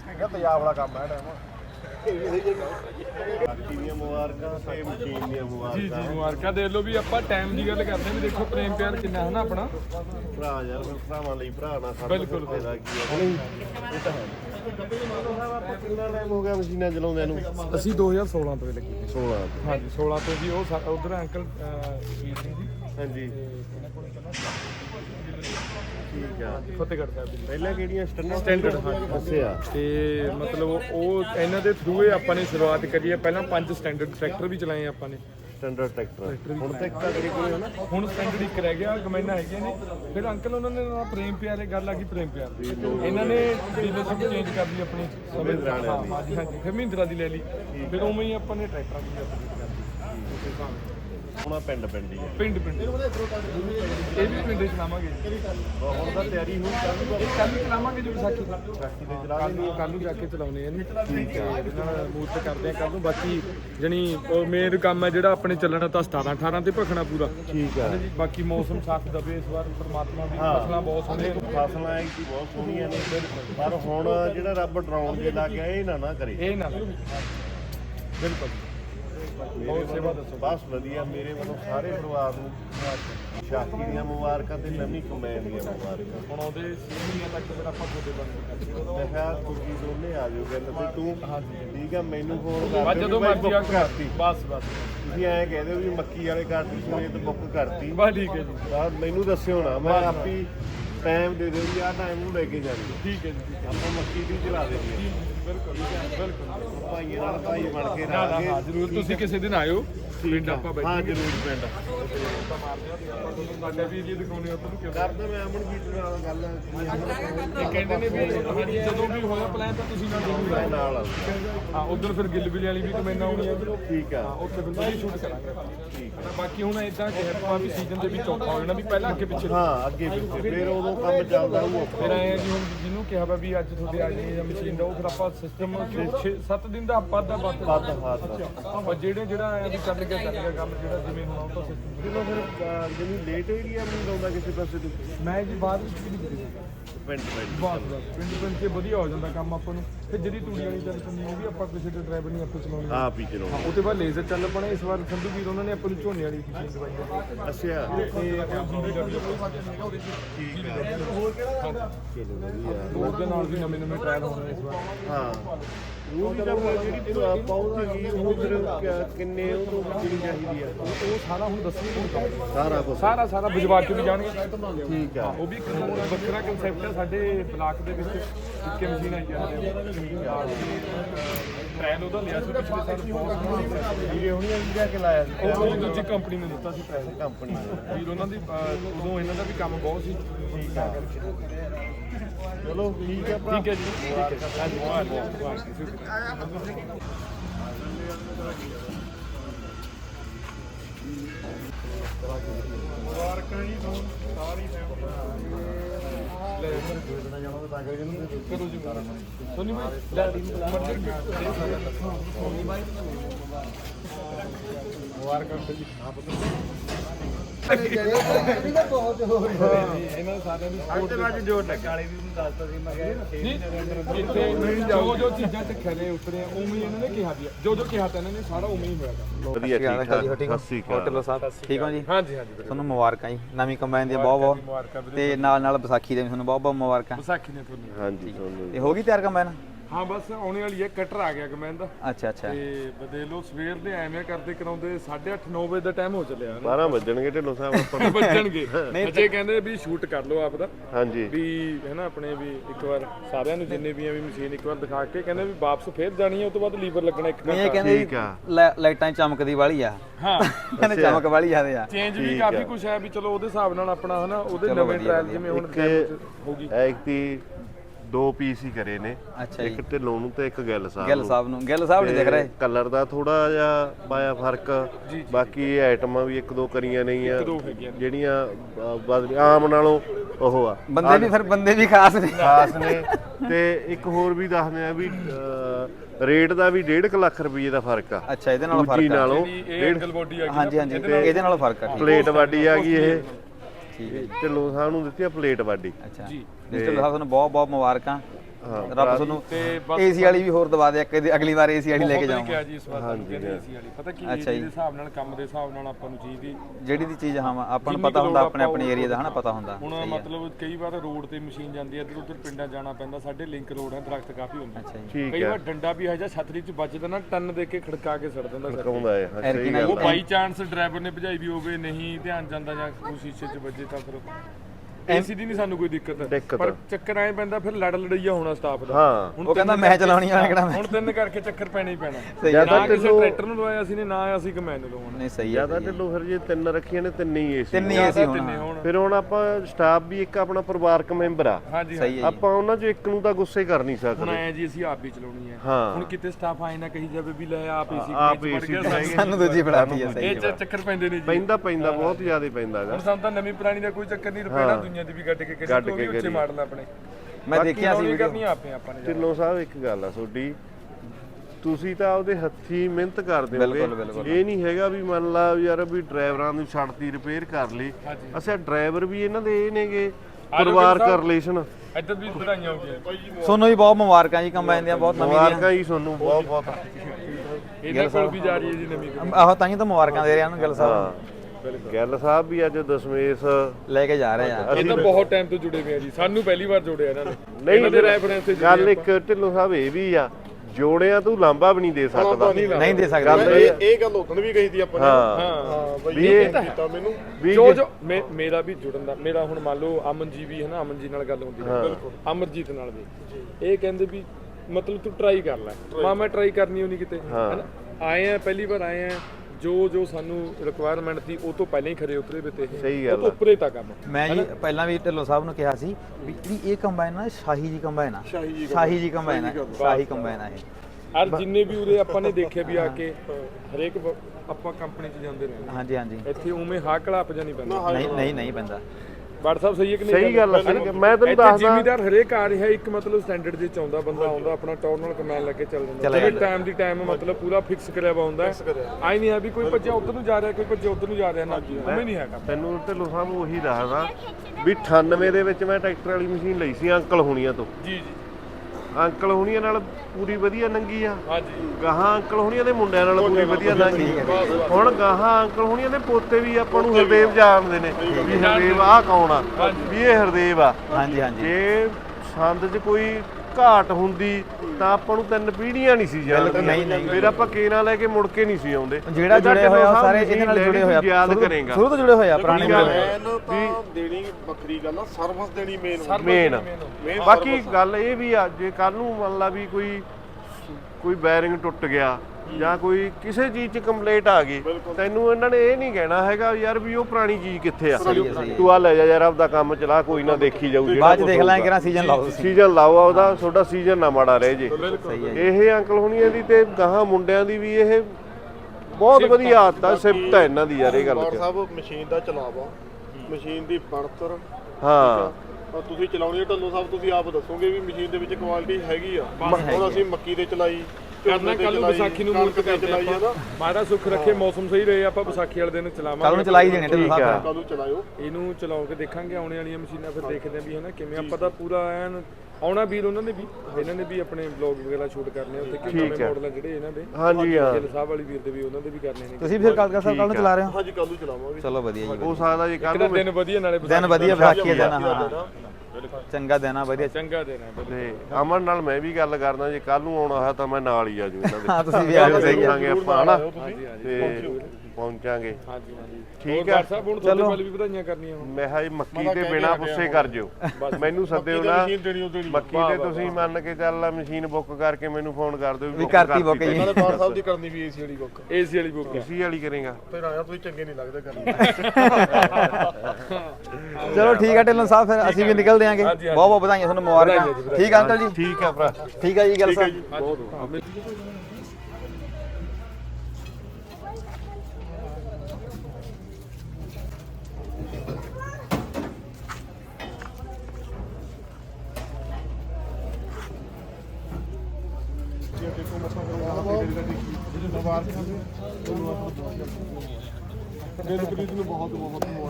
ਹੈਗਾ ਤੇਜ਼ਾਬ ਵਾਲਾ ਕੰਮ ਹੈ ਟਾਈਮ ਦੀਆਂ ਮੁਬਾਰਕਾਂ ਮਸ਼ੀਨ ਦੀਆਂ ਜੀ ਜੀ ਮੁਬਾਰਕਾਂ ਮੁਬਾਰਕਾਂ ਦੇ ਲਓ ਵੀ ਆਪਾਂ ਟਾਈਮ ਦੀ ਗੱਲ ਕਰਦੇ ਹਾਂ ਵੀ ਦੇਖੋ ਪ੍ਰੇਮ ਪਿਆਰ ਕਿੰਨਾ ਹੈ ਨਾ ਆਪਣਾ। ਭਰਾ ਯਾਰ ਫਿਰ ਭਰਾਵਾਂ ਲਈ ਭਰਾ ਨਾ ਸਾਡਾ ਬਿਲਕੁਲ। ਫਾਇਦਾ ਕੀ ਹੈ ਇਹ ਤਾਂ ਹੈ। ਆਪਾਂ ਕਿੰਨਾ ਟਾਈਮ ਹੋ ਗਿਆ ਮਸ਼ੀਨਾਂ ਚਲਾਉਂਦਿਆਂ ਨੂੰ? ਅਸੀਂ 2016 ਤੋਂ ਹੀ ਲੱਗੇ 16 ਹਾਂਜੀ 16 ਤੋਂ ਜੀ ਉਹ ਉਧਰ ਅੰਕਲ ਵੀਰ ਸਿੰਘ ਜੀ ਹਾਂਜੀ। ਤੇ ਇਹਨਾਂ ਕੋਲ ਚੱਲਾਂ। ਠੀਕ ਆ। ਫਤਿਹਗੜ੍ਹ ਸਾਹਿਬ ਜੀ। ਪਹਿਲਾਂ ਕਿਹੜੀਆਂ ਸਟੈਂਡਰਡ ਸਟੈਂਡਰਡ ਹਾਂਜੀ। ਅੱਛਾ। ਤੇ ਮਤਲਬ ਉਹ ਇਹਨਾਂ ਦੇ ਥਰੂ ਹੀ ਆਪਾਂ ਨੇ ਸ਼ੁਰੂਆਤ ਕਰੀ ਹੈ। ਪਹਿਲਾਂ ਪੰਜ ਸਟੈਂਡਰਡ ਟਰੈਕਟਰ ਵੀ ਚਲਾਏ ਆਪਾਂ ਨੇ। ਸਟੈਂਡਰ ਟਰੈਕਟਰ ਹੁਣ ਤੱਕ ਤਾਂ ਕਰੀ ਕੋਈ ਹੈ ਨਾ। ਹੁਣ ਸਟੈਂਡਰਡ ਇੱਕ ਰਹਿ ਗਿਆ ਗਮੈਨਾ ਹੈਗੀਆਂ ਨੇ। ਫਿਰ ਅੰਕਲ ਉਹਨਾਂ ਨੇ ਨਾਲ ਪ੍ਰੇਮ ਪਿਆਰ ਦੀ ਗੱਲ ਆ ਗਈ ਪ੍ਰੇਮ ਪਿਆਰ ਦੀ। ਇਹਨਾਂ ਨੇ ਡੀਲਰਸ਼ਿਪ ਚੇਂਜ ਕਰ ਲਈ ਆਪਣੀ। ਸਮੇਂ ਮਹਿੰਦਰਾ ਵਾਲਿਆਂ ਦੀ। ਹਾਂਜੀ ਹਾਂਜੀ। ਫਿਰ ਮਹਿੰਦਰਾ ਦੀ ਲੈ ਲਈ। ਫਿਰ ਉਵੇਂ ਹੀ ਆਪਾਂ ਨੇ ਟਰੈਕਟਰਾਂ ਦੀ upgrade ਕਰ ਲਈ। ਹੁਣ ਪਿੰਡ ਪਿੰਡ ਹੀ ਆ ਪਿੰਡ ਪਿੰਡ। ਇਹ ਵੀ ਪਿੰਡੇ ਚਲਾਵਾਂਗੇ ਹੁਣ ਤਾਂ ਤਿਆਰੀ ਹੋਈ ਚੱਲੂਗਾ ਇਹ ਕੱਲ ਨੂੰ ਚਲਾਵਾਂਗੇ ਜੀ ਵਿਸਾਖੀ ਕੱਲ ਨੂੰ ਕੱਲ ਨੂੰ ਜਾ ਕੇ ਚਲਾਉਣੇ ਆ ਠੀਕ ਹੈ ਇਹਦੇ ਨਾਲ ਮੂਰਤ ਕਰਦੇ ਆ ਕੱਲ ਨੂੰ। ਬਾਕੀ ਜਣੀ ਉਹ ਮੇਨ ਕੰਮ ਹੈ ਜਿਹੜਾ ਆਪਣੇ ਚੱਲਣਾ ਤਾਂ 17 18 ਤੇ ਭਖਣਾ ਪੂਰਾ। ਠੀਕ ਜੀ ਬਾਕੀ ਮੌਸਮ ਸਾਥ ਦਵੇ ਇਸ ਵਾਰ ਪਰਮਾਤਮਾ ਦੀ ਹਾਂ। ਫਸਲਾਂ ਬਹੁਤ ਸੋਹਣੀਆਂ ਨੇ। ਫਸਲਾਂ ਐ ਕਿ ਬਹੁਤ ਸੋਹਣੀਆਂ ਨੇ। ਪਰ ਹੁਣ ਜਿਹੜਾ ਰੱਬ ਡਰਾਉਣ ਦੇ ਲੱਗ ਗਿਆ ਇਹ ਨਾ ਨਾ ਕਰੇ। ਇਹ ਨਾ ਬਿਲਕੁਲ। ਬਹੁਤ ਸੇਵਾ ਦੱਸੋ। ਬਸ ਵਧੀਆ ਮੇਰੇ ਵੱਲੋਂ ਸਾਰੇ ਪਰਿਵਾਰ ਨੂੰ ਸ਼ਾਖੀ ਦੀਆਂ ਮੁਬਾਰਕਾਂ ਤੇ ਨਵੀਂ ਕਮੈਨ ਦੀਆਂ ਮੁਬਾਰਕਾਂ। ਹੁਣ ਉਹਦੇ 6 ਮਹੀਨਿਆਂ ਤੱਕ ਫਿਰ ਆਪਾਂ ਤੁਹਾਡੇ ਬੰਦ ਕਰਦੇ ਮੈਂ ਕਿਹਾ ਤੁਸੀਂ ਦੋਨੇ ਆ ਜਾਓ ਗੱਲ ਤੇ ਤੂੰ ਠੀਕ ਆ ਮੈਨੂੰ ਫੋਨ ਕਰ ਬਸ ਦਿਓ ਜਦੋਂ ਵੀ ਭਾਈ ਮਰਜ਼ੀ ਆ book ਕਰਤੀ। ਬਸ ਬਸ ਤੁਸੀਂ ਐਂ ਕਹਦੇ ਵੀ ਮੱਕੀ ਵਾਲੇ ਕਰਤੀ ਸਮੇਤ ਬੁੱਕ ਕਰਤੀ। ਬਸ ਠੀਕ ਹੈ ਜੀ। ਬਸ ਮੈਨੂੰ ਦੱਸਿਓ ਨਾ ਮੈਂ ਆਪੀ ਟਾਈਮ ਦੇ ਦਿਓ ਵੀ ਟਾਈਮ ਨੂੰ ਲੈ ਕੇ ਜਾਣੀ। ਠੀਕ ਹੈ ਜੀ ਆਪਾਂ ਮੱਕੀ ਦੀ ਚਲਾ ਦੇਣੀ ਬਿਲਕੁਲ ਬਿਲਕੁਲ ਭਾਈਆਂ ਨਾਲ ਭਾਈ ਬਣ ਕੇ ਨਾ ਜ਼ਰੂਰ ਤੁਸੀਂ ਕਿਸੇ ਦਿਨ ਆਇਓ। ਪਿੰਡ ਆਪਾਂ ਹਾਂ ਜ਼ਰੂਰ ਪਿੰਡ। ਸਾਡੇ ਵੀ ਜੀ ਦਿਖਾਉਣੇ ਆਪਾਂ ਨੂੰ ਕਿਉਂ ਕਰਦਾ ਮੈਂ ਅਮਨਜੀਤ ਨਾਲ ਗੱਲ ਇਹ ਕਹਿੰਦੇ ਨੇ ਵੀ ਹਾਂਜੀ, ਜਦੋਂ ਵੀ ਹੋਇਆ ਪਲਾਨ ਤਾਂ ਤੁਸੀਂ ਨਾਲ ਜ਼ਰੂਰ ਆਇਓ ਨਾਲ। ਆ। ਹਾਂ ਉਧਰ ਫਿਰ ਗਿੱਲ ਬਿੱਲੇ ਵਾਲੀ ਵੀ ਕਮੈਨਾ ਆਉਣੀ ਹੈ ਠੀਕ ਆ। ਹਾਂ ਉੱਥੇ ਫਿਰ ਤੁਸੀਂ ਸ਼ੂਟ ਕਰਾਂਗੇ ਠੀਕ ਹੈ ਬਾਕੀ ਹੁਣ ਇਦਾਂ ਕਿ ਆਪਾਂ ਵੀ ਸੀਜ਼ਨ ਦੇ ਵਿੱਚ ਔਖਾ ਹੋ ਜਾਣਾ ਵੀ ਪਹਿਲਾਂ ਅੱਗੇ ਪਿੱਛੇ ਹਾਂ ਅੱਗੇ ਪਿੱਛੇ। ਫਿਰ ਉਦੋਂ ਕੰਮ ਚੱਲਦਾ ਉਹ ਫਿਰ ਆਏ ਆ ਜੀ ਹੁਣ ਜਿਹਨੂੰ ਕਿਹਾ ਵਾ ਵੀ ਅੱਜ ਤੁਹਾਡੇ ਆ ਗਈ ਜਾਂ ਮਸ਼ੀਨ ਦਾ ਉਹ ਫਿਰ ਆਪਾਂ ਸਿਸਟਮ 7 ਦਿਨ ਦਾ ਆਪਾਂ ਦਾ ਵੱਧ ਹੱਥ ਆਪਾਂ ਜਿਹੜੇ ਜਿਹੜਾ ਆਇਆ ਵੀ ਚੱਲ ਗਿਆ ਚੱਲ ਗਿਆ ਕੰਮ ਜਿਹੜਾ ਜਿਵੇਂ ਹੁਣ ਉਹ ਤਾਂ ਸਿਸਟਮ ਜਦੋਂ ਫਿਰ ਜਿਵੇਂ ਲੇਟ ਏਰੀਆ ਨਹੀਂ ਲਾਉਂਦਾ ਕਿਸੇ ਪਾਸੇ ਤੋਂ। ਮੈਂ ਜੀ ਬਾਅਦ ਵਿੱਚ ਵੀ ਨਹੀਂ ਕਰੀ ਪਿੰਡ ਪਿੰਡ ਬਾਅਦ ਦਾ ਪਿੰਡ ਪਿੰਡ 'ਚ ਵਧੀਆ ਹੋ ਜਾਂਦਾ ਕੰਮ ਆਪਾਂ ਨੂੰ। ਫਿਰ ਜਿਹੜੀ ਤੂੜੀ ਵਾਲੀ ਚੱਲ ਪੈਂਦੀ ਉਹ ਵੀ ਆਪਾਂ ਕਿਸੇ ਦੇ ਡਰਾਈਵਰ ਨਹੀਂ ਆਪੇ ਚਲਾਉਣੀ ਆਪ ਹੀ ਚਲਾਉਂਦਾ। ਹਾਂ ਉਹਦੇ ਬਾਅਦ ਲੇਜ਼ਰ ਚੱਲ ਪਣਾ ਇਸ ਵਾਰ ਸੰਧੂ ਵੀਰ ਉਹਨਾਂ ਨੇ ਆਪਾਂ ਨੂੰ ਝੋਨੇ ਵਾਲੀ ਮਸ਼ੀਨ ਦਵਾਈ ਹੈ ਅੱਛਾ। ਤੇ ਉਹ BBW ਠੀਕ ਆ ਚਲੋ ਵਧੀਆ। ਹੋਰ ਦੇ ਨਾਲ ਵੀ ਨਵੇਂ ਨਵੇਂ ਟ੍ਰਾਇਲ ਹੋਣੇ ਇਸ ਵਾਰ। ਹਾਂ। ਉਹ ਜਿਹੜੀ ਪੌਦ ਹੈਗੀ ਉਹ ਫਿਰ ਕਿਆ- ਕਿੰਨੇ ਉਹ ਤੋਂ ਕਿੰਨੀ ਚਾਹੀਦੀ ਆ? ਉਹ ਸਾਰਾ ਹੁਣ ਕੰਮ ਸਾਰਾ ਕੁਝ ਸਾਰਾ ਸਾਰਾ ਭਿਜਵਾ ਕੇ ਵੀ ਜਾਣਗੇ। ਠੀਕ ਆ। ਉਹ ਵੀ ਇੱਕ ਵੱਖਰਾ ਕਨਸੈਪਟ ਹੈ ਸਾਡੇ ਬਲਾਕ ਦੇ ਵਿੱਚ। ਇੱਕੇ ਮਸ਼ੀਨ ਆਈ ਜਾਂਦੀ ਹੈ ਟ੍ਰਾਇਲ ਉਹਦਾ ਲਿਆ ਸੀ ਪਿਛਲੇ ਸਾਲ। ਬਹੁਤ ਸੋਹਣਾ ਵੀਰੇ ਹੁਣੀ ਵੀ ਜਾ ਕੇ ਲਾਇਆ ਸੀ। ਉਹ ਉਹ ਦੂਜੀ ਕੰਪਨੀ ਨੇ ਦਿੱਤਾ ਸੀ ਟ੍ਰਾਇਲ ਕੰਪਨੀ ਵੀਰ ਉਹਨਾਂ ਦੀ ਅਹ, ਉਦੋਂ ਇਹਨਾਂ ਦਾ ਵੀ ਕੰਮ ਬਹੁਤ ਸੀ। ਠੀਕ ਆ। ਚਲੋ ਠੀਕ ਆ ਭਰਾ। ਠੀਕ ਹੈ ਜੀ। ਠੀਕ ਹੈ ਹਾਂਜੀ ਵਾਹ ਕਰੋ ਜੀ ਸੋਨੀ ਭਾਈ ਲੈ ਮੁਬਾਰਕਾਂ ਜੀ ਇਹ ਤਾਂ ਬਹੁਤ ਹੋ ਰਿਹਾ ਇਹਨਾਂ ਸਾਰਿਆਂ ਦੀ ਸਪੋਰਟ ਅੱਜ ਜੋੜ ਕਾਲੇ ਵੀ ਨੂੰ ਦੱਸਦਾ ਸੀ ਮੈਂ ਕਿਹਾ ਇੱਥੇ ਜੋ ਜੋ ਚੀਜ਼ਾਂ ਤੇ ਖਰੇ ਉਤਰੇ ਆ, ਉਵੇਂ ਹੀ ਇਹਨਾਂ ਨੇ ਕਿਹਾ ਵੀ ਆ। ਜੋ ਜੋ ਕਿਹਾ ਤਾਂ ਇਹਨਾਂ ਨੇ ਸਾਰਾ ਉਵੇਂ ਹੀ ਹੋਇਆ ਤਾ। ਵਧੀਆ ਠੀਕ ਠਾਕ ਸਤਿ ਸ਼੍ਰੀ ਅਕਾਲ ਢਿੱਲੋਂ ਸਾਹਿਬ ਠੀਕ ਹੋ ਜੀ ਹਾਂਜੀ ਹਾਂਜੀ ਵੀਰੇ ਤੁਹਾਨੂੰ ਮੁਬਾਰਕਾਂ ਜੀ ਨਵੀਂ ਕੰਬਾਈਨ ਦੀਆਂ ਬਹੁਤ ਮੁਬਾਰਕਾਂ ਬਹੁਤ ਵੀਰੇ ਤੇ ਨਾਲ ਨਾਲ ਵਿਸਾਖੀ ਦੇ ਵੀ ਤੁਹਾਨੂੰ ਬਹੁਤ ਬਹੁਤ ਮੁਬਾਰਕਾਂ ਵਿਸਾਖੀ ਨੇ ਤੁਹਾਨੂੰ ਹਾਂਜੀ ਤੁਹਾਨੂੰ ਤੇ ਹੋ ਗਈ ਤਿਆਰ ਕੰਬਾਈਨ ਹਾਂ ਬਸ ਆਉਣੇ ਵਾਲੀ ਹੈ ਕਟਰ ਆ ਗਿਆ ਕਮੈਨ ਦਾ ਅੱਛਾ ਅੱਛਾ। ਤੇ ਬਦੇ ਲੋ ਸਵੇਰ ਦੇ ਐਵੇਂ ਕਰਦੇ ਕਰਾਉਂਦੇ 8:30 9 ਵਜੇ ਦਾ ਟਾਈਮ ਹੋ ਚੱਲਿਆ। ਨਾ 12 ਵੱਜਣਗੇ ਢਿੱਲੋਂ ਸਾਹਿਬ ਆਪਾਂ ਨੂੰ। *laughs* ਵੱਜਣਗੇ। ਅਜੇ ਕਹਿੰਦੇ ਵੀ ਸ਼ੂਟ ਕਰ ਲਓ ਆਪ ਦਾ। ਹਾਂਜੀ। ਵੀ ਹੈ ਨਾ ਆਪਣੇ ਵੀ ਇੱਕ ਵਾਰ ਸਾਰਿਆਂ ਨੂੰ ਜਿੰਨੇ ਵੀ ਆ ਵੀ ਮਸ਼ੀਨ ਇੱਕ ਵਾਰ ਦਿਖਾ ਕੇ ਕਹਿੰਦੇ ਵੀ ਵਾਪਸ ਫੇਰ ਜਾਣੀ ਹੈ ਉਸ ਤੋਂ ਬਾਅਦ ਲੀਵਰ ਲੱਗਣਾ ਇੱਕ ਨਹੀਂ ਇਹ ਘੰਟਾ। ਕਹਿੰਦੇ ਲਾਈਟਾਂ ਚਮਕਦੀ ਵਾਲੀ ਆ। ਹਾਂ। ਕਹਿੰਦੇ ਚਮਕ ਵਾਲੀ ਜ਼ਿਆਦੇ ਆ। ਚੇਂਜ ਵੀ ਕਾਫੀ। ਕੁਝ ਹੈ ਵੀ ਚਲੋ ਉਹਦੇ ਹਿਸਾਬ ਨਾਲ ਆਪਣਾ ਹਨਾ ਉਹਦੇ ਨਵੇਂ ਟ੍ਰਾਇਲ। ਜਿਵੇਂ ਹੁਣ ਹੋਗੀ ਐਕਤੀ ਦੋ ਪੀਸ ਹੀ ਕਰੇ ਨੇ। ਅੱਛਾ ਜੀ। ਇੱਕ ਢਿੱਲੋਂ ਨੂੰ ਤੇ ਇੱਕ ਗਿੱਲ ਸਾਹਿਬ ਗਿੱਲ ਸਾਹਿਬ ਨੂੰ। ਗਿੱਲ ਸਾਹਿਬ ਨਹੀਂ ਦਿਖ ਰਹੇ? ਕਲਰ ਦਾ ਥੋੜਾ ਜਿਹਾ ਪਾਇਆ ਫ਼ਰਕ। ਬਾਕੀ ਇਹ ਆਈਟਮਾਂ ਵੀ ਇੱਕ ਦੋ ਕਰੀਆਂ ਨਹੀਂ ਆ। ਜਿਹੜੀਆਂ ਆਮ ਨਾਲੋਂ ਉਹ ਆ। ਬੰਦੇ ਵੀ ਫਿਰ ਬੰਦੇ ਵੀ ਖਾਸ ਨੇ। ਖਾਸ ਨੇ। ਤੇ ਇੱਕ ਹੋਰ ਵੀ ਦੱਸਦੇ ਆ ਵੀ ਰੇਟ ਦਾ ਵੀ 1.5 ਲੱਖ ਰੁਪਏ ਦਾ ਫ਼ਰਕ ਆ। ਅੱਛਾ ਇਹਦੇ ਨਾਲੋਂ ਫ਼ਰਕ ਆ। ਨਾਲੋਂ ਜਿਹੜੀ ਇਹ ਐਂਗਲ ਬੋਡੀ ਆ ਗਈ ਹਾਂਜੀ ਹਾਂਜੀ ਇਹਦੇ ਨਾਲੋਂ ਫ਼ਰਕ ਆ ਠੀਕ। ਪਲੇਟ ਵਾਡੀ ਆ ਗਈ ਇਹ। ਠੀਕ ਹੈ। ਢਿੱਲੋਂ ਸਾਹਿਬ ਨੂੰ ਦਿੱਤੀ ਆ ਪਲੇਟ ਵਾਡੀ ਅੱਛਾ। ਜੀ। ਮਿਸਟਰ ਸਾਹਿਬ ਤੁਹਾਨੂੰ ਬਹੁਤ ਬਹੁਤ ਮੁਬਾਰਕਾਂ। ਰੱਬ ਤੁਹਾਨੂੰ ਤੇ ਬਸ ਏਸੀ ਵਾਲੀ ਵੀ ਹੋਰ ਦਵਾ ਦੇ ਇੱਕ ਇਹਦੀ ਅਗਲੀ ਵਾਰ ਏਸੀ ਵਾਲੀ ਲੈ ਕੇ ਜਾਵਾਂਗਾ। ਕਿਹਾ ਜੀ ਇਸ ਵਾਰ ਤੁਹਾਨੂੰ ਕਹਿੰਦੇ ਸੀ ਵਾਲੀ। ਪਤਾ ਕੀ ਅੱਛਾ ਜੀ। ਦੇ ਹਿਸਾਬ ਨਾਲ ਕੰਮ ਦੇ ਹਿਸਾਬ ਨਾਲ ਆਪਾਂ ਨੂੰ ਚੀਜ਼ ਦੀ ਜਿਹੜੀ ਦੀ ਚੀਜ਼ ਹਾਂ ਆਪਾਂ ਨੂੰ ਜਿੰਨੀ ਪਤਾ ਕੁ ਹੁੰਦਾ ਲੋੜ ਆਪਣੇ ਆਪਣੇ ਆਪਾਂ ਏਰੀਆ ਦਾ ਹਨਾ ਪਤਾ ਹੁੰਦਾ। ਹੁਣ। ਮਤਲਬ ਕਈ ਵਾਰ ਰੋਡ ਤੇ ਮਸ਼ੀਨ ਜਾਂਦੀ ਹੈ ਇੱਧਰ ਉੱਧਰ ਪਿੰਡਾਂ ਜਾਣਾ ਪੈਂਦਾ ਸਾਡੇ ਲਿੰਕ ਰੋਡ ਹੈ ਦਰਖਤ ਕਾਫੀ ਹੁੰਦੇ ਅੱਛਾ ਜੀ। ਠੀਕ ਕਈ ਹੈ। ਵਾਰ ਡੰਡਾ ਵੀ ਹਜਾ ਛਤਰੀ 'ਚ ਵੱਜਦਾ ਨਾ ਟੰਨ ਦੇ ਕੇ ਖੜਕਾ ਕੇ ਸੜ ਦਿੰਦਾ ਸਰ ਕਹਉਂਦਾ ਹੈ ਹਾਂ, ਐਰਕੀ ਸਹੀ ਨਾਲ ਗੱਲ ਉਹ। ਬਾਈ ਚਾਂਸ ਡਰਾਈਵਰ ਨੇ ਭਜਾਈ ਵੀ ਹੋਵੇ ਨਹੀਂ ਧਿਆਨ ਜਾਂਦਾ ਜਾਂ ਕੋਈ ਸ਼ੀਸ਼ੇ 'ਚ ਵੱਜੇ ਤਾਂ ਫਿਰ ਏਸੀ ਦੀ ਨਹੀਂ ਸਾਨੂੰ ਕੋਈ ਦਿੱਕਤ। ਦਿੱਕਤ। ਪਰ ਚੱਕਰ ਐ ਪੈਂਦਾ ਫਿਰ ਲੜ ਲੜਈਆ ਹੋਣਾ ਸਟਾਫ ਦਾ। ਹਾਂ। ਹੁਣ ਉਹ ਕਹਿੰਦਾ ਤਿੰਨ ਮੈਂ ਕਰਕੇ- ਚਲਾਉਣੀ ਆ ਕਿਹੜਾ ਮੈਂ ਹੁਣ ਤਿੰਨ ਕਰਕੇ ਚੱਕਰ ਪੈਣਾ ਹੀ ਪੈਣਾ। ਸਹੀ ਜਾਂ ਆ ਤਾਂ ਨਾ ਕਿਸੇ ਢਿੱਲੋਂ- ਟਰੈਕਟਰ ਨੂੰ ਲਵਾਇਆ ਸੀ ਨੇ ਨਾ ਅਸੀਂ ਕਮੈਨ ਨੂੰ ਲਵਾਉਣਾ। ਨਹੀਂ ਸਹੀ ਆ ਜ਼ਿਆਦਾ। ਢਿੱਲੋਂ ਫਿਰ ਜੇ ਤਿੰਨ ਰੱਖੀਆਂ ਨੇ ਤਿੰਨ ਹੀ ਏਸੀ ਤਿੰਨ ਹੀ ਤਿੰਨੇ ਹੋਣਾ। ਫਿਰ ਹੁਣ ਆਪਾਂ ਸਟਾਫ ਵੀ ਇੱਕ ਆਪਣਾ ਪਰਿਵਾਰਕ ਮੈਂਬਰ ਆ। ਹਾਂਜੀ ਹਾਂ ਸਹੀ ਹੈ ਜੀ ਆਪਾਂ ਉਹਨਾਂ ਚੋਂ ਇੱਕ ਨੂੰ ਤਾਂ ਗੁੱਸੇ ਕਰ ਨਹੀਂ ਹੁਣ ਸਕਦੇ ਆਏ ਜੀ ਅਸੀਂ ਆਪ ਵੀ ਚਲਾਉਣੀ ਹੈ। ਹਾਂ। ਹੁਣ ਕਿਤੇ ਸਟਾਫ ਆਏ ਨਾ ਕਹੀ ਜਾਵੇ ਵੀ ਲੈ ਆਪ ਏਸੀ ਆਪ ਵਿੱਚ ਵੜ ਏਸੀ ਗਿਆ ਚ ਰਹਿ ਸਾਨੂੰ- ਦੂਜੀ ਫੜਾਤੀ ਆ ਸਹੀ ਇਹ ਚ ਚੱਕਰ ਪੈਂਦੇ ਨੇ ਜੀ। ਪੈਂਦਾ ਪੈਂਦਾ ਬਹੁਤ ਜ਼ਿਆਦਾ ਪੈਂਦਾ ਗਾ ਹੁਣ ਸਾਨੂੰ ਤਾਂ ਨਵੀਂ ਪੁਰਾਣੀ ਦਾ ਕੋਈ ਚੱਕਰ ਨਹੀਂ ਰੁਪਏ ਨਾ ਦੁਨੀਆ ਦੀ ਵੀ ਗੱਡ ਕੇ ਗੱਡ ਕਿਹੜੀ ਕੇ ਉੱਚੇ ਕਰੀ। ਮਾਡਲ ਆਪਣੇ। ਮੈਂ ਦੇਖਿਆ ਸੀ ਵੀਡੀਓ ਵੀਡੀਓ ਕਰਨੀ ਆਪੇ ਆਪਾਂ ਨੇ ਢਿੱਲੋਂ ਸਾਹਿਬ ਇੱਕ ਗੱਲ ਆ ਤੁਹਾਡੀ। ਤੁਸੀਂ ਤਾਂ ਉਹਦੇ ਹੱਥੀ ਮਿਹਨਤ ਕਰਦੇ ਹੋਗੇ। ਇਹ ਨਹੀਂ ਹੈਗਾ ਵੀ ਮੰਨ ਲਾ ਵੀ ਯਾਰ ਵੀ ਡਰਾਈਵਰਾਂ ਨੂੰ ਛੱਡਤੀ ਰਿਪੇਅਰ ਕਰ ਲਈ। ਅੱਛਾ ਡਰਾਈਵਰ ਵੀ ਇਹਨਾਂ ਦੇ ਇਹ ਨੇਗੇ। ਪਰਿਵਾਰਕ। ਰਿਲੇਸ਼ਨ ਇੱਧਰ ਵੀ ਵਧਾਈਆਂ ਹੋ ਗਈਆਂ। ਤੁਹਾਨੂੰ ਵੀ ਬਹੁਤ ਮੁਬਾਰਕਾਂ ਜੀ ਕੰਬਾਈਨ ਦੀਆਂ ਬਹੁਤ ਨਵੀਂ ਮੁਬਾਰਕਾਂ ਜੀ ਤੁਹਾਨੂੰ ਬਹੁਤ ਬਹੁਤ। ਇਹਨਾਂ ਕੋਲ ਵੀ ਜਾ ਰਹੀ ਹੈ ਜੀ ਨਵੀਂ ਆਹੋ ਤਾਂ ਹੀ ਤਾਂ ਮੁਬਾਰਕਾਂ ਦੇ ਰਿਹਾ ਨੂੰ ਗਿੱਲ ਸਾਹਿਬ। ਗੱਲ ਸਾਹਿਬ ਵੀ ਅੱਜ ਦਸ਼ਮੇਸ਼ ਲੈ ਕੇ ਜਾ ਰਹੇ ਆ। ਇਹ ਤਾਂ ਬਹੁਤ ਟਾਈਮ ਤੋਂ ਜੁੜੇ ਹੋਏ ਆ ਜੀ। ਸਾਨੂੰ ਪਹਿਲੀ ਵਾਰ ਜੋੜਿਆ ਇਹਨਾਂ ਨੇ। ਨਹੀਂ ਦੇ ਰੈਫਰੈਂਸ ਤੇ ਗੱਲ ਇੱਕ ਢਿੱਲੋਂ ਸਾਹਿਬ ਇਹ ਵੀ ਆ ਜੋੜਿਆਂ ਤੂੰ ਲਾਂਬਾ ਵੀ ਨਹੀਂ ਦੇ ਸਕਦਾ। ਨਹੀਂ ਦੇ ਸਕਦੇ। ਗੱਲ ਇਹ ਗੱਲ ਉਦੋਂ ਵੀ ਕਹੀ ਸੀ ਆਪਾਂ ਨੇ। ਹਾਂ। ਹਾਂ। ਵੀ ਇਹ ਕੀਤਾ ਮੈਨੂੰ। ਜੋ ਜੇ- ਮੇਰਾ ਵੀ ਜੁੜਨ ਦਾ ਮੇਰਾ ਹੁਣ ਮੰਨ ਲਓ ਅਮਨ ਜੀ ਵੀ ਹੈ ਨਾ ਅਮਨ ਜੀ ਨਾਲ ਗੱਲ ਹੁੰਦੀ ਹੈ। ਬਿਲਕੁਲ। ਅਮਰਜੀਤ ਨਾਲ ਵੀ। ਇਹ ਕਹਿੰਦੇ ਵੀ ਮਤਲਬ ਤੂੰ ਟਰਾਈ ਕਰ ਲੈ। ਮਾਂ ਮੈਂ ਟਰਾਈ ਕਰਨੀ ਹੋਣੀ ਕਿਤੇ? ਆਏ ਆ ਪਹਿਲੀ ਵਾਰ ਆਏ ਆ। ਜੋ ਜੋ ਸਾਨੂੰ ਰਿਕੁਆਇਰਮੈਂਟ ਸੀ ਉਹ ਤੋਂ ਪਹਿਲਾਂ ਹੀ ਖਰੇ ਉਤਰੇ ਵੇ ਤੇ ਇਹ। ਸਹੀ ਉਹ ਗੱਲ ਤੋਂ ਆ। ਉੱਪਰੇ ਤਾਂ ਕੰਮ ਮੈਂ ਜੀ ਪਹਿਲਾਂ ਵੀ ਢਿੱਲੋਂ ਸਾਹਿਬ ਨੂੰ ਕਿਹਾ ਸੀ ਵੀ ਜਿਹੜੀ ਇਹ ਕੰਬਾਈਨ ਨਾ ਸ਼ਾਹੀ ਜੀ ਕੰਬਾਈਨ ਆ। ਸ਼ਾਹੀ ਜੀ ਸ਼ਾਹੀ ਜੀ ਕੰਬਾਈਨ ਆ। ਸ਼ਾਹੀ ਕੰਬਾਈਨ ਆ ਇਹ। ਔਰ ਜਿੰਨੇ ਵੀ ਉਰੇ ਆਪਾਂ ਨੇ ਦੇਖਿਆ ਵੀ ਆ ਕੇ ਹਰੇਕ ਵ- ਆਪਾਂ ਕੰਪਨੀ 'ਚ ਜਾਂਦੇ ਰਹੇ ਹਾਂਜੀ ਹਾਂਜੀ। ਇੱਥੇ ਉਵੇਂ ਹਾਕ ਕਲਾਪ ਜਾਂ ਨਹੀਂ ਪੈਂਦਾ। ਨਹੀਂ ਨਹੀਂ ਨਹੀਂ। ਬੰਦਾ ਸਾਹਿਬ ਸਹੀ ਹੈ ਕਿ ਨਹੀਂ ਸਹੀ ਗੱਲ? ਆ, ਸਹੀ। ਮੈਂ ਤੈਨੂੰ ਦੱਸਦਾ- ਜ਼ਿਮੀਦਾਰ ਹਰੇਕ ਆ ਰਿਹਾ ਇੱਕ ਮਤਲਬ ਸਟੈਂਡਰਡ ਦੇ ਚ ਆਉਂਦਾ ਬੰਦਾ ਆਉਂਦਾ ਆਪਣਾ ਟੌਰ ਨਾਲ ਕਮੈਨ ਲੈ ਕੇ ਚੱਲ ਜਾਂਦਾ ਜਾਂਦਾ। ਟਾਈਮ ਦੀ ਟਾਈਮ ਮਤਲਬ ਪੂਰਾ ਫਿਕਸ ਕਰਿਆ ਵਾ ਹੁੰਦਾ। ਆਈ ਨਹੀਂ ਹੈ ਵੀ ਕੋਈ ਭੱਜਿਆ ਉੱਧਰ ਨੂੰ ਜਾ ਰਿਹਾ ਕੋਈ ਭੱਜਿਆ ਉੱਧਰ ਨੂੰ ਜਾ ਰਿਹਾ ਨਾ ਉਵੇਂ ਨਹੀਂ ਹੈਗਾ। ਤੈਨੂੰ ਢਿੱਲੋਂ ਸਾਹਿਬ ਉਹੀ ਦੱਸਦਾ ਵੀ 98 ਦੇ ਵਿੱਚ ਮੈਂ ਟਰੈਕਟਰ ਵਾਲੀ ਮਸ਼ੀਨ ਲਈ ਸੀ ਅੰਕਲ ਹੁਣੀਆਂ ਤੋਂ। ਜੀ ਜੀ। ਅੰਕਲ ਹੁਣੀਆਂ ਨਾਲ ਪੂਰੀ ਵਧੀਆ ਲੰਗੀ ਆ। ਹਾਂਜੀ। ਗਾਹਾਂ ਅੰਕਲ ਹੁਣੀਆਂ ਦੇ ਮੁੰਡਿਆਂ ਨਾਲ ਪੂਰੀ ਵਧੀਆ ਲੰਗੀ ਹੁਣ ਗਾਹਾਂ ਅੰਕਲ ਹੁਣੀਆਂ ਦੇ ਪੋਤੇ ਵੀ ਆਪਾਂ ਨੂੰ ਹਰਦੇਵ ਜਾਣਦੇ ਨੇ ਵੀ ਹਰਦੇਵ ਆਹ ਕੌਣ ਆ? ਵੀ ਇਹ ਹਰਦੇਵ ਆ। ਹਾਂਜੀ ਹਾਂਜੀ। ਜੇ ਸੰਦ 'ਚ ਕੋਈ ਘਾਟ ਹੁੰਦੀ ਤਾਂ ਆਪਾਂ ਨੂੰ ਤਿੰਨ ਪੀੜ੍ਹੀਆਂ ਨਹੀਂ ਸੀ ਨਹੀਂ। ਫਿਰ ਆਪਾਂ ਕੇਨਾ ਲੈ ਕੇ ਮੁੜ ਕੇ ਨਹੀਂ ਸੀ ਆਉਂਦੇ। ਜਿਹੜਾ ਜੁੜੇ ਹੋਇਆ ਸਾਰੇ ਇਹਦੇ ਨਾਲ ਜੁੜੇ ਹੋਇਆ ਯਾਦ ਕਰੇਗਾ। ਸ਼ੁਰੂ ਤੋਂ ਜੁੜੇ ਹੋਇਆ ਪੁਰਾਣੇ ਤਾਂ ਦੇਣੀ ਵੱਖਰੀ ਗੱਲ ਆ ਸਰਵਿਸ ਦੇਣੀ ਮੇਨ ਮੇਨ ਮੇਨ ਬਾਕੀ ਗੱਲ ਇਹ ਵੀ ਆ ਜੇ ਕੱਲ ਨੂੰ ਮੰਨ ਲਾ ਵੀ ਕੋਈ ਕੋਈ ਬੈਰਿੰਗ ਟੁੱਟ ਗਿਆ ਜਾਂ ਕੋਈ ਕਿਸੇ ਚੀਜ਼ 'ਚ ਕੰਪਲੇਂਟ ਆ ਗਈ ਤੈਨੂੰ ਇਹਨਾਂ ਨੇ ਇਹ ਨਹੀਂ ਕਹਿਣਾ ਹੈਗਾ ਯਾਰ ਵੀ ਉਹ ਪੁਰਾਣੀ ਚੀਜ਼ ਕਿੱਥੇ ਆ। ਤੂੰ ਆ ਲੈ ਜਾ ਯਾਰ ਆਪਦਾ ਕੰਮ ਚਲਾ ਕੋਈ ਨਾ ਦੇਖੀ ਜਾਊ ਜਿਹੜਾ ਬਾਅਦ ਦੇਖ ਲਾਂਗੇ। ਕਿਹੜਾ ਸੀਜ਼ਨ ਲਾਓ ਤੁਸੀਂ। ਸੀਜ਼ਨ ਲਾਓ ਉਹਦਾ ਤੁਹਾਡਾ ਸੀਜ਼ਨ ਨਾ ਮਾੜਾ ਰਹਿ ਜੇ। ਇਹ ਅੰਕਲ ਹੁਣੀਆਂ ਦੀ ਤੇ ਗਾਹਾਂ ਮੁੰਡਿਆਂ ਦੀ ਵੀ ਇਹ ਬਹੁਤ ਵਧੀਆ ਆਦਤ ਆ ਸਿਫਤ ਹੈ ਇਹਨਾਂ ਦੀ ਯਾਰ ਇਹ ਗੱਲ ਚ। ਸਾਹਿਬ ਮਸ਼ੀਨ ਦਾ ਚਲਾਵਾ ਮਸ਼ੀਨ ਦੀ ਬਣਤਰ ਹਾਂ। ਤਾਂ ਤੁਸੀਂ ਚਲਾਉਣੀ ਹੈ ਢੱਲੋ ਸਾਹਿਬ ਤੁਸੀਂ ਆਪ ਦੱਸੋਗੇ ਵੀ ਮਸ਼ੀਨ ਦੇ ਵਿੱਚ ਕੁਆਲਿਟੀ ਹੈਗੀ ਆ। ਹੁਣ ਅਸੀਂ ਮੱਕੀ ਦੇ ਚਲਾਈ ਕਰਨਾ ਕੱਲ ਨੂੰ ਵਿਸਾਖੀ ਨੂੰ ਮੁਲਕ ਕਰਦੇ ਆਪਾਂ ਮਹਾਰਾਜ ਸੁੱਖ ਰੱਖੇ ਮੌਸਮ ਸਹੀ ਰਹੇ ਆਪਾਂ ਵਿਸਾਖੀ ਵਾਲੇ ਦਿਨ ਚਲਾਵਾਂਗੇ। ਕੱਲ ਨੂੰ ਚਲਾਈ ਦੇਣੇ ਢਿੱਲੋਂ। ਸਾਹਿਬ ਕਦੋਂ ਨੂੰ ਚਲਾਇਓ। ਇਹਨੂੰ ਚਲਾਉ ਕੇ ਦੇਖਾਂਗੇ ਆਉਣੇ ਵਾਲੀਆਂ ਮਸ਼ੀਨਾਂ ਫਿਰ ਦੇਖਦੇ ਆਂ ਵੀ ਹਨਾ ਕਿਵੇਂ ਆਪਾਂ ਤਾਂ ਪੂਰਾ ਐਨ ਆਉਣਾ ਵੀਰ ਉਹਨਾਂ ਨੇ ਵੀ ਇਹਨਾਂ ਨੇ ਵੀ ਆਪਣੇ ਬਲੌਗ ਵਗੈਰਾ ਸ਼ੂਟ ਕਰਨੇ ਆ ਉੱਥੇ ਕਿ ਠੀਕ ਨਵੇਂ। ਮਾਡਲ ਆ ਜਿਹੜੇ ਇਹਨਾਂ ਦੇ। ਹਾਂਜੀ ਹਾਂ। ਗਿੱਲ ਸਾਹਿਬ ਵਾਲੀ ਵੀਰ ਦੇ ਵੀ ਉਹਨਾਂ ਦੇ ਵੀ ਕਰਨੇ ਨੇ। ਤੁਸੀਂ ਫਿਰ ਕੱਲ ਸਾਹਿਬ ਕੱਲ ਨੂੰ ਚਲਾ ਰਹੇ ਹੋ? ਹਾਂਜੀ ਕੱਲ ਨੂੰ ਚਲਾਵਾਂਗੇ। ਚਲੋ ਵਧੀਆ ਜੀ ਹੋ ਸਕਦਾ ਜੇ ਕੱਲ ਨੂੰ ਦਿਨ ਵਧੀਆ ਨਾਲੇ ਦਿਨ ਵਧੀਆ ਵਿਸਾਖੀ ਦਾ ਹਾਂ। ਹਾਂ ਚੰਗਾ ਆ ਵਧੀਆ। ਚੰਗਾ ਹੈ। ਤੇ ਅਮਨ ਨਾਲ ਮੈਂ ਵੀ ਗੱਲ ਕਰਦਾ ਜੇ ਕੱਲ ਨੂੰ ਆਉਣਾ ਹੋਇਆ ਤਾਂ ਮੈਂ ਨਾਲ ਹੀ ਆ ਜੂ ਇਹਨਾਂ ਦੇ। ਹਾਂ ਤੁਸੀਂ ਵੀ ਆ ਜਾਓ ਸਹੀ ਹੈ ਆਪਾਂ ਹਨਾ? ਹਾਂਜੀ ਹਾਂਜੀ ਤੇ ਪਹੁੰਚਾਂਗੇ। ਹਾਂਜੀ ਹਾਂਜੀ। ਠੀਕ ਆ। ਸਾਹਿਬ ਹੁਣ ਤੁਹਾਡੇ ਵੱਲ ਵੀ ਵਧਾਈਆਂ ਕਰਨੀਆਂ ਹੁਣ। ਮੈਂ ਹਾਂ ਜੀ ਮੱਕੀ ਤੇ ਬਿਨਾ ਪੁੱਛੇ ਕਰ ਜਿਓ। ਮੈਨੂੰ ਸੱਦਿਓ ਨਾ। ਮੱਕੀ ਤੇ ਤੁਸੀਂ ਮੰਨ ਕੇ ਚੱਲ ਮਸ਼ੀਨ ਬੁੱਕ ਕਰਕੇ ਮੈਨੂੰ ਫੋਨ ਕਰ ਦਿਓ ਵੀ ਕਰਤੀ book ਜੀ। ਨਾਲੇ ਬਾਰ ਸਾਹਿਬ ਦੀ ਕਰਨੀ ਵੀ ਏਸੀ ਵਾਲੀ ਬੁੱਕ। ਏਸੀ ਵਾਲੀ ਬੁੱਕ ਹੈ। ਇਸੀ ਵਾਲੀ ਕਰੇਗਾ। ਫਿਰ ਆਇਆ ਤੁਸੀਂ ਚੰਗੇ ਨਹੀਂ ਲੱਗਦੇ ਕਰਨੀ। *laughs* ਚਲੋ ਠੀਕ ਹੈ ਢਿੱਲੋਂ ਸਾਹਿਬ ਫਿਰ ਅਸੀਂ ਵੀ ਨਿਕਲਦੇ ਆਂਗੇ। ਬਹੁਤ ਬਹੁਤ ਵਧਾਈਆਂ ਤੁਹਾਨੂੰ ਮੁਬਾਰਕਾਂ। ਠੀਕ ਆ ਅੰਕਲ ਜੀ? ਠੀਕ ਆ ਭਰਾ। ਠੀਕ ਆ ਜੀ ਗੱਲ ਸਾਹਿਬ ਬਹੁਤ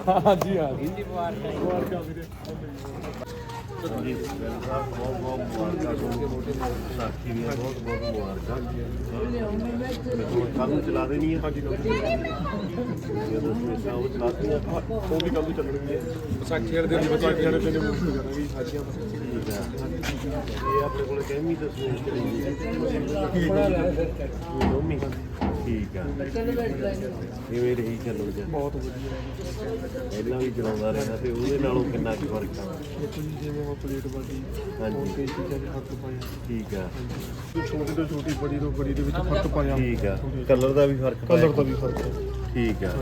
ਹਾਂਜੀ ਹਾਂਜੀ ਜੀ ਬਹੁਤ ਬਹੁਤ ਮੁਬਾਰਕਾਂ ਤੁਹਾਨੂੰ ਸਾਥੀ ਦੀਆਂ ਬਹੁਤ ਬਹੁਤ ਮੁਬਾਰਕਾਂ ਕੱਲ ਨੂੰ ਚਲਾ ਦੇਣੀ ਆ ਹਾਂਜੀ ਜਦੋਂ ਸਵੇਰ ਉਹ ਚਲਾਤੀ ਆ ਉਹ ਵੀ ਕੱਲ ਨੂੰ ਚੱਲਣਗੇ ਵਿਸਾਖੀ ਵਾਲੇ ਦਿਨ ਵਿਸਾਖੀ ਵਾਲੇ ਦਿਨ ਕਰਾਂਗੇ ਸਾਜੀਆਂ ਠੀਕ ਆ ਇਹ ਆਪਣੇ ਕੋਲ ਕਹਿਮੀ ਦੱਸੋ ਦੋਮੀ ਠੀਕ ਆ। ਇਵੇਂ ਰਹੀ ਚੱਲਣ ਜਾ। ਬਹੁਤ ਵਧੀਆ। ਪਹਿਲਾਂ ਵੀ ਚਲਾਉਂਦਾ ਰਿਹਾ ਤੇ ਉਹਦੇ ਨਾਲੋਂ ਕਿੰਨਾ ਕੁ ਫ਼ਰਕ ਆ? ਜਿਵੇਂ ਉਹ ਪਲੇਟ ਬਾਦੀ ਹਾਂਜੀ। ਟੇਸਟੀ ਚਾਹੇ ਹੱਥ ਪਾਇਆ। ਠੀਕ ਆ। ਛੋਟੀ ਤੋਂ ਛੋਟੀ ਬੜੀ ਤੋਂ ਬੜੀ ਦੇ ਵਿੱਚ ਫ਼ਰਕ ਪਾਇਆ। ਠੀਕ ਆ। ਕਲਰ ਦਾ ਵੀ ਫ਼ਰਕ ਕਲਰ ਦਾ ਵੀ ਫ਼ਰਕ ਹੈ। ਠੀਕ ਆ।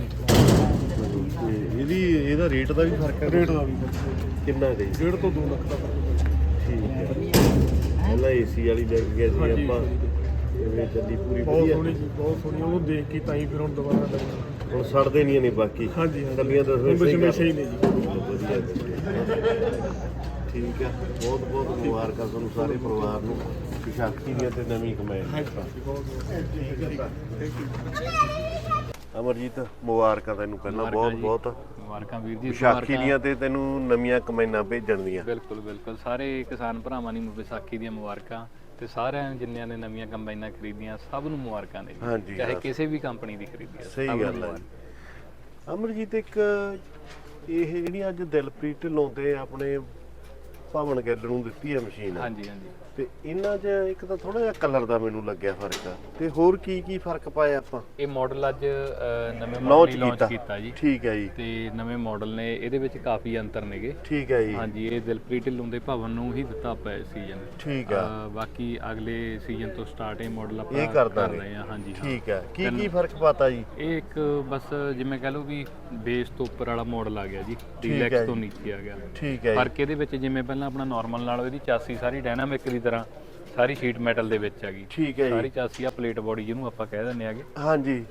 ਤੇ ਇਹਦੀ ਇਹਦਾ ਰੇਟ ਦਾ ਵੀ ਫ਼ਰਕ ਹੈ ਰੇਟ ਦਾ ਵੀ ਫ਼ਰਕ ਕਿੰਨਾ ਦੇ ਡੇਢ ਤੋਂ 2 ਲੱਖ ਦਾ ਫ਼ਰਕ ਹੈ। ਠੀਕ ਹੈ ਪਹਿਲਾਂ ਏਸੀ ਵਾਲੀ ਲੈ ਕੇ ਗਏ ਸੀ ਆਪਾਂ ਜਿਵੇਂ ਚੱਲੀ ਪੂਰੀ ਬਹੁਤ ਵਧੀਆ। ਸੋਹਣੀ ਜੀ ਬਹੁਤ ਸੋਹਣੀ। ਉਹਨੂੰ ਦੇਖ ਕੇ ਤਾਂ ਹੀ ਫਿਰ ਹੁਣ ਦੁਬਾਰਾ ਲੱਗਣਾ ਹੁਣ ਸੜਦੇ ਨਹੀਂ ਨੇ ਬਾਕੀ। ਹਾਂਜੀ, ਹਾਂਜੀ। ਕੱਲੀਆਂ ਦਸ ਹੁਣ ਵਜੇ ਹਮੇਸ਼ਾ ਹੀ ਨੇ ਜੀ। ਵਧੀਆ ਠੀਕ ਆ। ਬਹੁਤ ਬਹੁਤ ਮੁਬਾਰਕਾਂ ਤੁਹਾਨੂੰ ਸਾਰੇ ਪਰਿਵਾਰ ਨੂੰ। ਵਿਸਾਖੀ ਦੀਆਂ ਤੇ ਨਵੀਂ ਕਮਾਈ ਅਮਰਜੀਤ ਮੁਬਾਰਕਾਂ ਤੈਨੂੰ ਪਹਿਲਾਂ ਬਹੁਤ ਬਹੁਤ। ਮੁਬਾਰਕਾਂ ਵੀਰ ਜੀ ਵਿਸਾਖੀ ਮੁਬਾਰਕਾਂ। ਦੀਆਂ ਤੇ ਤੈਨੂੰ ਨਵੀਆਂ ਕਮਾਈਆਂ ਭੇਜਣ ਦੀਆਂ ਬਿਲਕੁਲ ਬਿਲਕੁਲ। ਸਾਰੇ ਕਿਸਾਨ ਭਰਾਵਾਂ ਨੂੰ ਵਿਸਾਖੀ ਦੀਆਂ ਮੁਬਾਰਕਾਂ। ਤੇ ਸਾਰਿਆਂ ਨੂੰ ਜਿਨ੍ਹਾਂ ਨੇ ਨਵੀਆਂ ਕੰਬਾਈਨਾਂ ਖਰੀਦੀਆਂ ਸਭ ਨੂੰ ਮੁਬਾਰਕਾਂ ਨੇ ਜੀ। ਹਾਂਜੀ, ਚਾਹੇ ਹਾਂ। ਕਿਸੇ ਵੀ ਕੰਪਨੀ ਦੀ ਖਰੀਦੀ ਹੈ ਸਹੀ ਗੱਲ ਹੈ। ਅਮਰਜੀਤ ਇੱਕ ਇਹ ਜਿਹੜੀਆਂ ਅੱਜ ਦਿਲਪ੍ਰੀਤ ਢਿੱਲੋਂ ਤੇ ਆਪਣੇ ਭਾਵਨ ਗਿੱਲ ਨੂੰ ਦਿੱਤੀ ਹੈ ਮਸ਼ੀਨ ਹਾਂਜੀ ਹਾਂਜੀ ਤੇ ਇਹਨਾਂ 'ਚ ਇੱਕ ਤਾਂ ਥੋੜਾ ਜਿਹਾ ਕਲਰ ਦਾ ਮੈਨੂੰ ਲੱਗਿਆ ਫ਼ਰਕ ਤੇ ਹੋਰ ਕੀ ਕੀ ਫ਼ਰਕ ਪਾਇਆ ਆਪਾਂ? ਇਹ ਮਾਡਲ ਅੱਜ ਅ, ਨਵੇਂ ਲਾਂਚ ਮਾਡਲ ਲਾਂਚ ਕੀਤਾ। ਕੀਤਾ ਜੀ। ਠੀਕ ਹੈ ਜੀ। ਤੇ ਨਵੇਂ ਮਾਡਲ ਨੇ ਇਹਦੇ ਵਿੱਚ ਕਾਫੀ ਅੰਤਰ ਨੇਗੇ। ਠੀਕ ਹੈ ਜੀ। ਹਾਂਜੀ ਇਹ ਦਿਲਪ੍ਰੀਤ ਢਿੱਲੋਂ ਦੇ ਭਵਨ ਨੂੰ ਹੀ ਦਿੱਤਾ ਆਪਾਂ ਸੀਜ਼ਨ ਠੀਕ ਆ। ਬਾਕੀ ਅਗਲੇ ਸੀਜ਼ਨ ਤੋਂ ਸਟਾਰਟ ਇਹ ਮਾਡਲ ਆਪਾਂ ਇਹ ਕਰ ਦਾਂਗੇ। ਰਹੇ ਹਾਂ ਹਾਂਜੀ ਹਾਂ। ਠੀਕ ਹੈ। ਕੀ ਕੀ ਫ਼ਰਕ ਪਾਤਾ ਜੀ? ਇਹ ਇੱਕ ਬਸ ਜਿਵੇਂ ਕਹ ਲਓ ਵੀ ਬੇਸ ਤੋਂ ਉੱਪਰ ਵਾਲਾ ਮਾਡਲ ਆ ਗਿਆ ਜੀ। ਹੈ ਡੀਲੈਕਸ ਤੋਂ। ਨੀਚੇ ਆ ਗਿਆ। ਠੀਕ ਹੈ ਜੀ। ਫ਼ਰਕ ਇਹਦੇ ਵਿੱਚ ਜਿਵੇਂ ਪਹਿਲਾਂ ਆਪਣਾ ਨਾਰਮਲ ਨਾਲੋਂ ਇਹਦੀ ਚਾਸੀ ਸਾਰੀ ਡਾਇਨਾਮਿਕ ਦੀ ਤਰ੍ਹਾਂ ਸਾਰੀ ਸ਼ੀਟ ਮੈਟਲ ਦੇ ਵਿੱਚ ਆ ਗਈ। ਠੀਕ ਹੈ ਸਾਰੀ ਜੀ ਚਾਸੀ ਆ ਪਲੇਟ ਬੋਡੀ ਜਿਹਨੂੰ ਆਪਾਂ ਕਹਿ ਦਿੰਦੇ ਆਗੇ ਹਾਂਜੀ।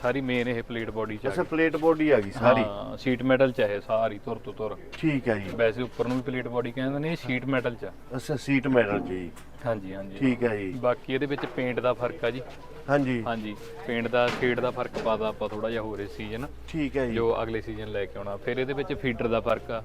ਸਾਰੀ ਮੇਨ ਇਹ ਪਲੇਟ ਬੋਡੀ ਚ ਆ ਅੱਛਾ ਪਲੇਟ ਬੋਡੀ ਆ ਗਈ ਸਾਰੀ। ਹਾਂ ਸ਼ੀਟ ਮੈਟਲ ਚ ਹੈ ਸਾਰੀ ਤੁਰ ਤੋਂ ਤੁਰ। ਠੀਕ ਹੈ ਜੀ। ਵੈਸੇ ਉੱਪਰ ਨੂੰ ਵੀ ਪਲੇਟ ਬੋਡੀ ਕਹਿੰਦੇ ਨੇ ਇਹ ਸ਼ੀਟ ਮੈਟਲ ਚ ਆ। ਅੱਛਾ ਸੀਟ ਮੈਟਲ ਜੀ। ਹਾਂਜੀ ਹਾਂਜੀ। ਠੀਕ ਹੈ ਜੀ। ਬਾਕੀ ਇਹਦੇ ਵਿੱਚ ਪੇਂਟ ਦਾ ਫ਼ਰਕ ਆ ਜੀ। ਹਾਂਜੀ। ਹਾਂਜੀ ਪੇਂਟ ਦਾ ਸ਼ੇਡ ਦਾ ਫ਼ਰਕ ਪਾਦਾ ਆਪਾਂ ਥੋੜਾ ਜਿਹਾ ਹੋਰ ਇਸ ਸੀਜ਼ਨ ਠੀਕ ਹੈ ਜੀ। ਜੋ ਅਗਲੇ ਸੀਜ਼ਨ ਲੈ ਕੇ ਆਉਣਾ। ਫਿਰ ਇਹਦੇ ਵਿੱਚ ਫੀਡਰ ਦਾ ਫ਼ਰਕ ਆ।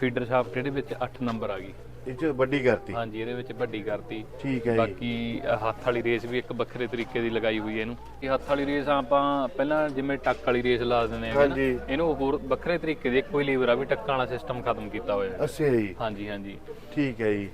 ਫੀਡਰ ਸ਼ਾਫਟ ਇਹਦੇ ਵਿੱਚ 8 ਨੰਬਰ ਆ ਗਈ। ਇਹ ਚ ਵੱਡੀ ਕਰਤੀ। ਹਾਂਜੀ ਇਹਦੇ ਵਿੱਚ ਵੱਡੀ ਕਰਤੀ। ਠੀਕ ਹੈ ਜੀ। ਬਾਕੀ ਹੱਥ ਵਾਲੀ ਰੇਸ ਵੀ ਇੱਕ ਵੱਖਰੇ ਤਰੀਕੇ ਦੀ ਲਗਾਈ ਹੋਈ ਹੈ ਇਹਨੂੰ। ਇਹ ਹੱਥ ਵਾਲੀ ਰੇਸ ਆਪਾਂ ਪਹਿਲਾਂ ਜਿਵੇਂ ਟੱਕ ਵਾਲੀ ਰੇਸ ਲਾ ਦਿੰਦੇ ਹਾਂਜੀ। ਇਹਨੂੰ ਹੋਰ ਵੱਖਰੇ ਤਰੀਕੇ ਦੀ ਕੋਈ ਲੀਵਰ ਆ ਵੀ ਟੱਕਾਂ ਵਾਲਾ ਸਿਸਟਮ ਖਤਮ ਕੀਤਾ ਹੋਇਆ ਹੈ। ਅੱਛਾ ਜੀ। ਹਾਂਜੀ ਹਾਂਜੀ। ਠੀਕ ਹੈ ਜੀ।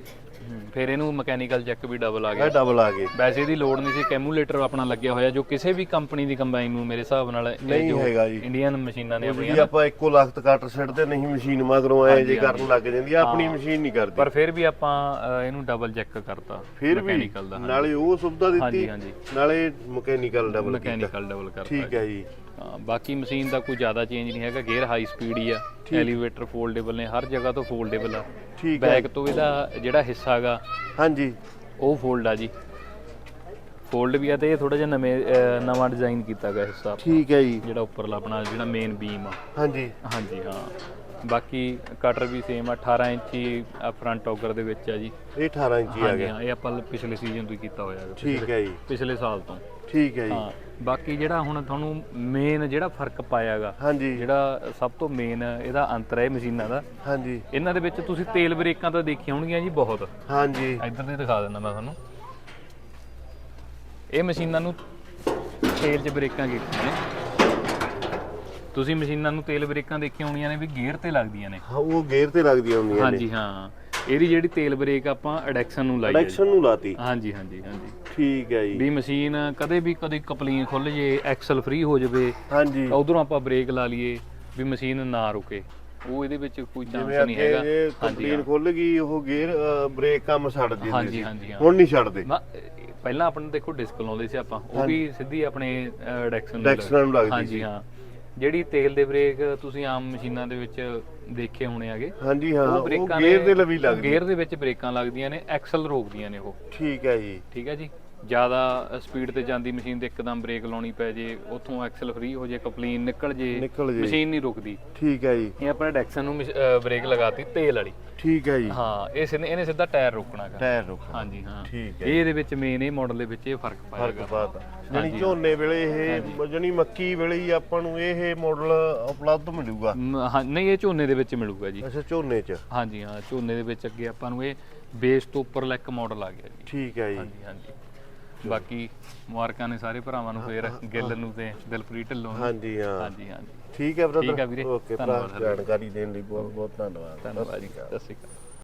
ਫਿਰ ਇਹਨੂੰ ਮਕੈਨੀਕਲ ਚੈੱਕ ਵੀ ਡਬਲ ਆ ਇਹ ਗਿਆ ਡਬਲ ਆ ਗਏ। ਵੈਸੇ ਇਹਦੀ ਲੋਡ ਨਹੀਂ ਸੀ ਕੈਮੂਲੇਟਰ ਆਪਣਾ ਲੱਗਿਆ ਹੋਇਆ ਜੋ ਕਿਸੇ ਵੀ ਕੰਪਨੀ ਦੀ ਕੰਬਾਈਨ ਨੂੰ ਮੇਰੇ ਹਿਸਾਬ ਨਾਲ ਇਹ ਨਹੀਂ ਜੋ ਹੈਗਾ ਜੀ। ਇੰਡੀਅਨ ਮਸ਼ੀਨਾਂ ਨੇ ਆਪਣੀਆਂ ਜਿਹੜੀ ਆਪਾਂ ਇੱਕੋ ਲਖਤ ਕੱਟ ਸਿੱਟਦੇ ਨਹੀਂ ਮਸ਼ੀਨ ਮਗਰੋਂ ਐ ਜੇ ਕਰਨ ਲੱਗ ਜਾਂਦੀ ਆ ਆਪਣੀ ਮਸ਼ੀਨ ਨਹੀਂ ਕਰਦੀ। ਪਰ ਫਿਰ ਵੀ ਆਪਾਂ ਅ, ਇਹਨੂੰ ਡਬਲ ਚੈੱਕ ਕਰਤਾ ਫਿਰ ਵੀ mechanical ਦਾ ਨਾਲੇ ਉਹ ਸੁਵਿਧਾ ਦਿੱਤੀ ਹਾਂਜੀ, ਹਾਂਜੀ। ਨਾਲੇ ਮਕੈਨੀਕਲ ਡਬਲ ਕੀਤਾ। ਮਕੈਨੀਕਲ ਡਬਲ ਕਰਤਾ ਠੀਕ ਹੈ ਜੀ। ਬਾਕੀ ਮਸ਼ੀਨ ਦਾ ਕੋਈ ਜ਼ਿਆਦਾ ਚੇਂਜ ਨਹੀਂ ਹੈਗਾ ਗੇਅਰ ਹਾਈ ਸਪੀਡ ਹੀ ਆ ਐਲੀਵੇਟਰ ਫੋਲਡੇਬਲ ਨੇ ਹਰ ਜਗ੍ਹਾ ਤੋਂ ਫੋਲਡੇਬਲ ਆ। ਠੀਕ ਹੈ ਬੈਕ ਤੋਂ ਇਹਦਾ ਜਿਹੜਾ ਹਿੱਸਾ ਹੈਗਾ ਹਾਂਜੀ। ਉਹ ਫੋਲਡ ਆ ਜੀ। ਫੋਲਡ ਵੀ ਆ ਤੇ ਇਹ ਥੋੜਾ ਜਿਹਾ ਨਵੇਂ ਨਵਾਂ ਡਿਜ਼ਾਈਨ ਕੀਤਾ ਗਿਆ ਹਿੱਸਾ ਠੀਕ ਹੈ ਜੀ। ਜਿਹੜਾ ਉੱਪਰਲਾ ਆਪਣਾ ਜਿਹੜਾ ਮੇਨ ਬੀਮ ਆ। ਹਾਂਜੀ। ਹਾਂਜੀ ਹਾਂ। ਬਾਕੀ ਕਟਰ ਵੀ ਸੇਮ ਆ 18 ਇੰਚੀ ਫਰੰਟ ਔਗਰ ਦੇ ਵਿੱਚ ਆ ਜੀ। ਇਹ 18 ਇੰਚੀ ਆ ਹਾਂਜੀ ਗਿਆ। ਹਾਂ ਇਹ ਆਪਾਂ ਪਿਛਲੇ ਸੀਜ਼ਨ ਤੋਂ ਹੀ ਕੀਤਾ ਹੋਇਆ ਹੈਗਾ ਠੀਕ ਹੈ ਜੀ। ਪਿਛਲੇ ਸਾਲ ਤੋਂ। ਠੀਕ ਹੈ ਜੀ। ਹਾਂ। ਬਾਕੀ ਜਿਹੜਾ ਹੁਣ ਤੁਹਾਨੂੰ ਮੇਨ ਜਿਹੜਾ ਫ਼ਰਕ ਪਾਇਆਗਾ ਹਾਂਜੀ। ਜਿਹੜਾ ਸਭ ਤੋਂ ਮੇਨ ਇਹਦਾ ਅੰਤਰ ਹੈ ਮਸ਼ੀਨਾਂ ਦਾ। ਹਾਂਜੀ। ਇਹਨਾਂ ਦੇ ਵਿੱਚ ਤੁਸੀਂ ਤੇਲ ਬ੍ਰੇਕਾਂ ਤਾਂ ਦੇਖੀਆਂ ਹੋਣਗੀਆਂ ਜੀ ਬਹੁਤ। ਹਾਂਜੀ। ਇੱਧਰ ਦੇ ਦਿਖਾ ਦਿੰਦਾ ਮੈਂ ਤੁਹਾਨੂੰ। ਇਹ ਮਸ਼ੀਨਾਂ ਨੂੰ ਤੇਲ 'ਚ ਬ੍ਰੇਕਾਂ ਕੀਤੀਆਂ ਨੇ। ਤੁਸੀਂ ਮਸ਼ੀਨਾਂ ਨੂੰ ਤੇਲ ਬ੍ਰੇਕਾਂ ਦੇਖੀਆਂ ਹੋਣੀਆਂ ਨੇ ਵੀ ਗੇਅਰ ਤੇ ਲੱਗਦੀਆਂ ਨੇ। ਹਾਂ ਉਹ ਗੇਅਰ ਤੇ ਲੱਗਦੀਆਂ ਹੁੰਦੀਆਂ ਨੇ। ਹਾਂਜੀ ਹਾਂ। ਇਹਦੀ ਜਿਹੜੀ ਤੇਲ ਬ੍ਰੇਕ ਆਪਾਂ ਐਡੈਕਸ਼ਨ ਨੂੰ ਲਾਈ ਹੈ। ਡਾਇਰੈਕਸ਼ਨ ਨੂੰ ਲਾਤੀ। ਹਾਂਜੀ ਹਾਂਜੀ ਹਾਂਜੀ। ਠੀਕ ਹੈ ਜੀ। ਵੀ ਮਸ਼ੀਨ ਕਦੇ ਵੀ ਕਦੇ ਕਪਲਿੰਗ ਖੁੱਲ ਜੇ ਐਕਸਲ ਫ੍ਰੀ ਹੋ ਜਾਵੇ ਹਾਂਜੀ। ਉਧਰੋਂ ਆਪਾਂ ਬ੍ਰੇਕ ਲਾ ਲਈਏ ਵੀ ਮਸ਼ੀਨ ਨਾ ਰੁਕੇ। ਉਹ ਇਹਦੇ ਵਿੱਚ ਕੋਈ ਚਾਂਸ ਨਹੀਂ ਹੈਗਾ। ਹਾਂਜੀ ਕੰਪਲੀਨ। ਖੁੱਲ ਗਈ ਉਹ ਗੇਅਰ ਬ੍ਰੇਕ ਕੰਮ ਛੱਡ ਦਿੰਦੇ ਹਾਂਜੀ ਹਾਂਜੀ ਹੁਣ ਨਹੀਂ ਛੱਡਦੇ। ਪਹਿਲਾਂ ਆਪਣੇ ਦੇਖੋ ਡਿਸਕ ਲਾਉਂਦੇ ਸੀ ਆਪਾਂ ਉਹ ਵੀ ਸਿੱਧੀ ਆਪਣੇ ਡੈਕਸ਼ਨ ਡੈਕਸਨ ਨੂੰ ਲੱਗਦੀ ਹਾਂਜੀ ਹਾਂ। ਜਿਹੜੀ ਤੇਲ ਦੇ ਬ੍ਰੇਕ ਤੁਸੀਂ ਆਮ ਮਸ਼ੀਨਾਂ ਦੇ ਵਿੱਚ ਦੇਖੇ ਹੋਣੇ ਆਗੇ ਹਾਂਜੀ ਹਾਂ ਉਹ ਗੇਅਰ ਦੇ ਲਵੀ ਲੱਗਦੀ। ਗੇਅਰ ਦੇ ਵਿੱਚ ਬ੍ਰੇਕਾਂ ਲੱਗਦੀਆਂ ਨੇ ਐਕਸਲ ਰੋਕਦੀਆਂ ਨੇ ਉਹ। ਠੀਕ ਹੈ ਜੀ। ਠੀਕ ਹੈ ਜੀ। ਜ਼ਿਆਦਾ ਸਪੀਡ ਤੇ ਜਾਂਦੀ ਮਸ਼ੀਨ ਤੇ ਇੱਕਦਮ ਬ੍ਰੇਕ ਲਾਉਣੀ ਪੈ ਜੇ ਉੱਥੋਂ ਐਕਸਲ ਫ੍ਰੀ ਹੋ ਜੇ ਕਪਲੀਨ ਨਿਕਲ ਜੇ ਨਿਕਲ ਜੇ। ਮਸ਼ੀਨ ਨਹੀਂ ਰੁਕਦੀ। ਠੀਕ ਹੈ ਜੀ। ਇਹ ਆਪਣੇ ਡੈਕਸਨ ਨੂੰ ਮਸ਼- ਅਹ ਬ੍ਰੇਕ ਲਗਾਤੀ ਤੇਲ ਵਾਲੀ। ਠੀਕ ਹੈ ਜੀ। ਹਾਂ ਇਹ ਸਿੱਧੇ- ਇਹਨੇ ਸਿੱਧਾ ਟਾਇਰ ਰੋਕਣਾਗਾ ਟਾਇਰ ਰੁਕ ਹਾਂਜੀ ਹਾਂ। ਠੀਕ ਹੈ ਇਹ ਇਹਦੇ ਵਿੱਚ ਮੇਨ ਇਹ ਮਾਡਲ ਦੇ ਵਿੱਚ ਇਹ ਫ਼ਰਕ ਫ਼ਰਕ ਪਾਏਗਾ ਪਾਤਾ। ਜਾਨੀ ਝੋਨੇ ਵੇਲੇ ਇਹ ਜਾਨੀ ਮੱਕੀ ਵੇਲੇ ਹੀ ਆਪਾਂ ਨੂੰ ਇਹ ਮਾਡਲ ਉਪਲਬਧ ਮਿਲੂਗਾ। ਮ- ਹਾਂ, ਨਹੀਂ ਇਹ ਝੋਨੇ ਦੇ ਵਿੱਚ ਮਿਲੂਗਾ ਜੀ। ਅੱਛਾ ਝੋਨੇ 'ਚ। ਹਾਂਜੀ ਹਾਂ ਝੋਨੇ ਦੇ ਵਿੱਚ ਅੱਗੇ ਆਪਾਂ ਨੂੰ ਇਹ ਬੇਸ ਤੋਂ ਉੱਪਰਲਾ ਇੱਕ ਮਾਡਲ ਆ ਗਿਆ ਜੀ। ਠੀਕ ਹੈ ਜੀ। ਹਾਂਜੀ ਹਾਂਜੀ। ਬਾਕੀ ਮੁਬਾਰਕਾਂ ਨੇ ਸਾਰੇ ਭਰਾਵਾਂ ਨੂੰ ਫੇਰ ਗਿੱਲ ਨੂੰ ਤੇ ਦਿਲਪ੍ਰੀਤ ਢਿੱਲੋਂ ਨੂੰ। ਹਾਂਜੀ ਹਾਂ। ਹਾਂਜੀ ਹਾਂਜੀ। ਠੀਕ ਹੈ ਬ੍ਰਦਰ ਠੀਕ ਹੈ ਵੀਰੇ, ਓਕੇ ਭਰਾ ਧੰਨਵਾਦ। ਜਾਣਕਾਰੀ ਦੇਣ ਲਈ ਬਹੁਤ ਬਹੁਤ ਧੰਨਵਾਦ। ਧੰਨਵਾਦ ਜੀ ਸਤਿ ਸ਼੍ਰੀ ਅਕਾਲ।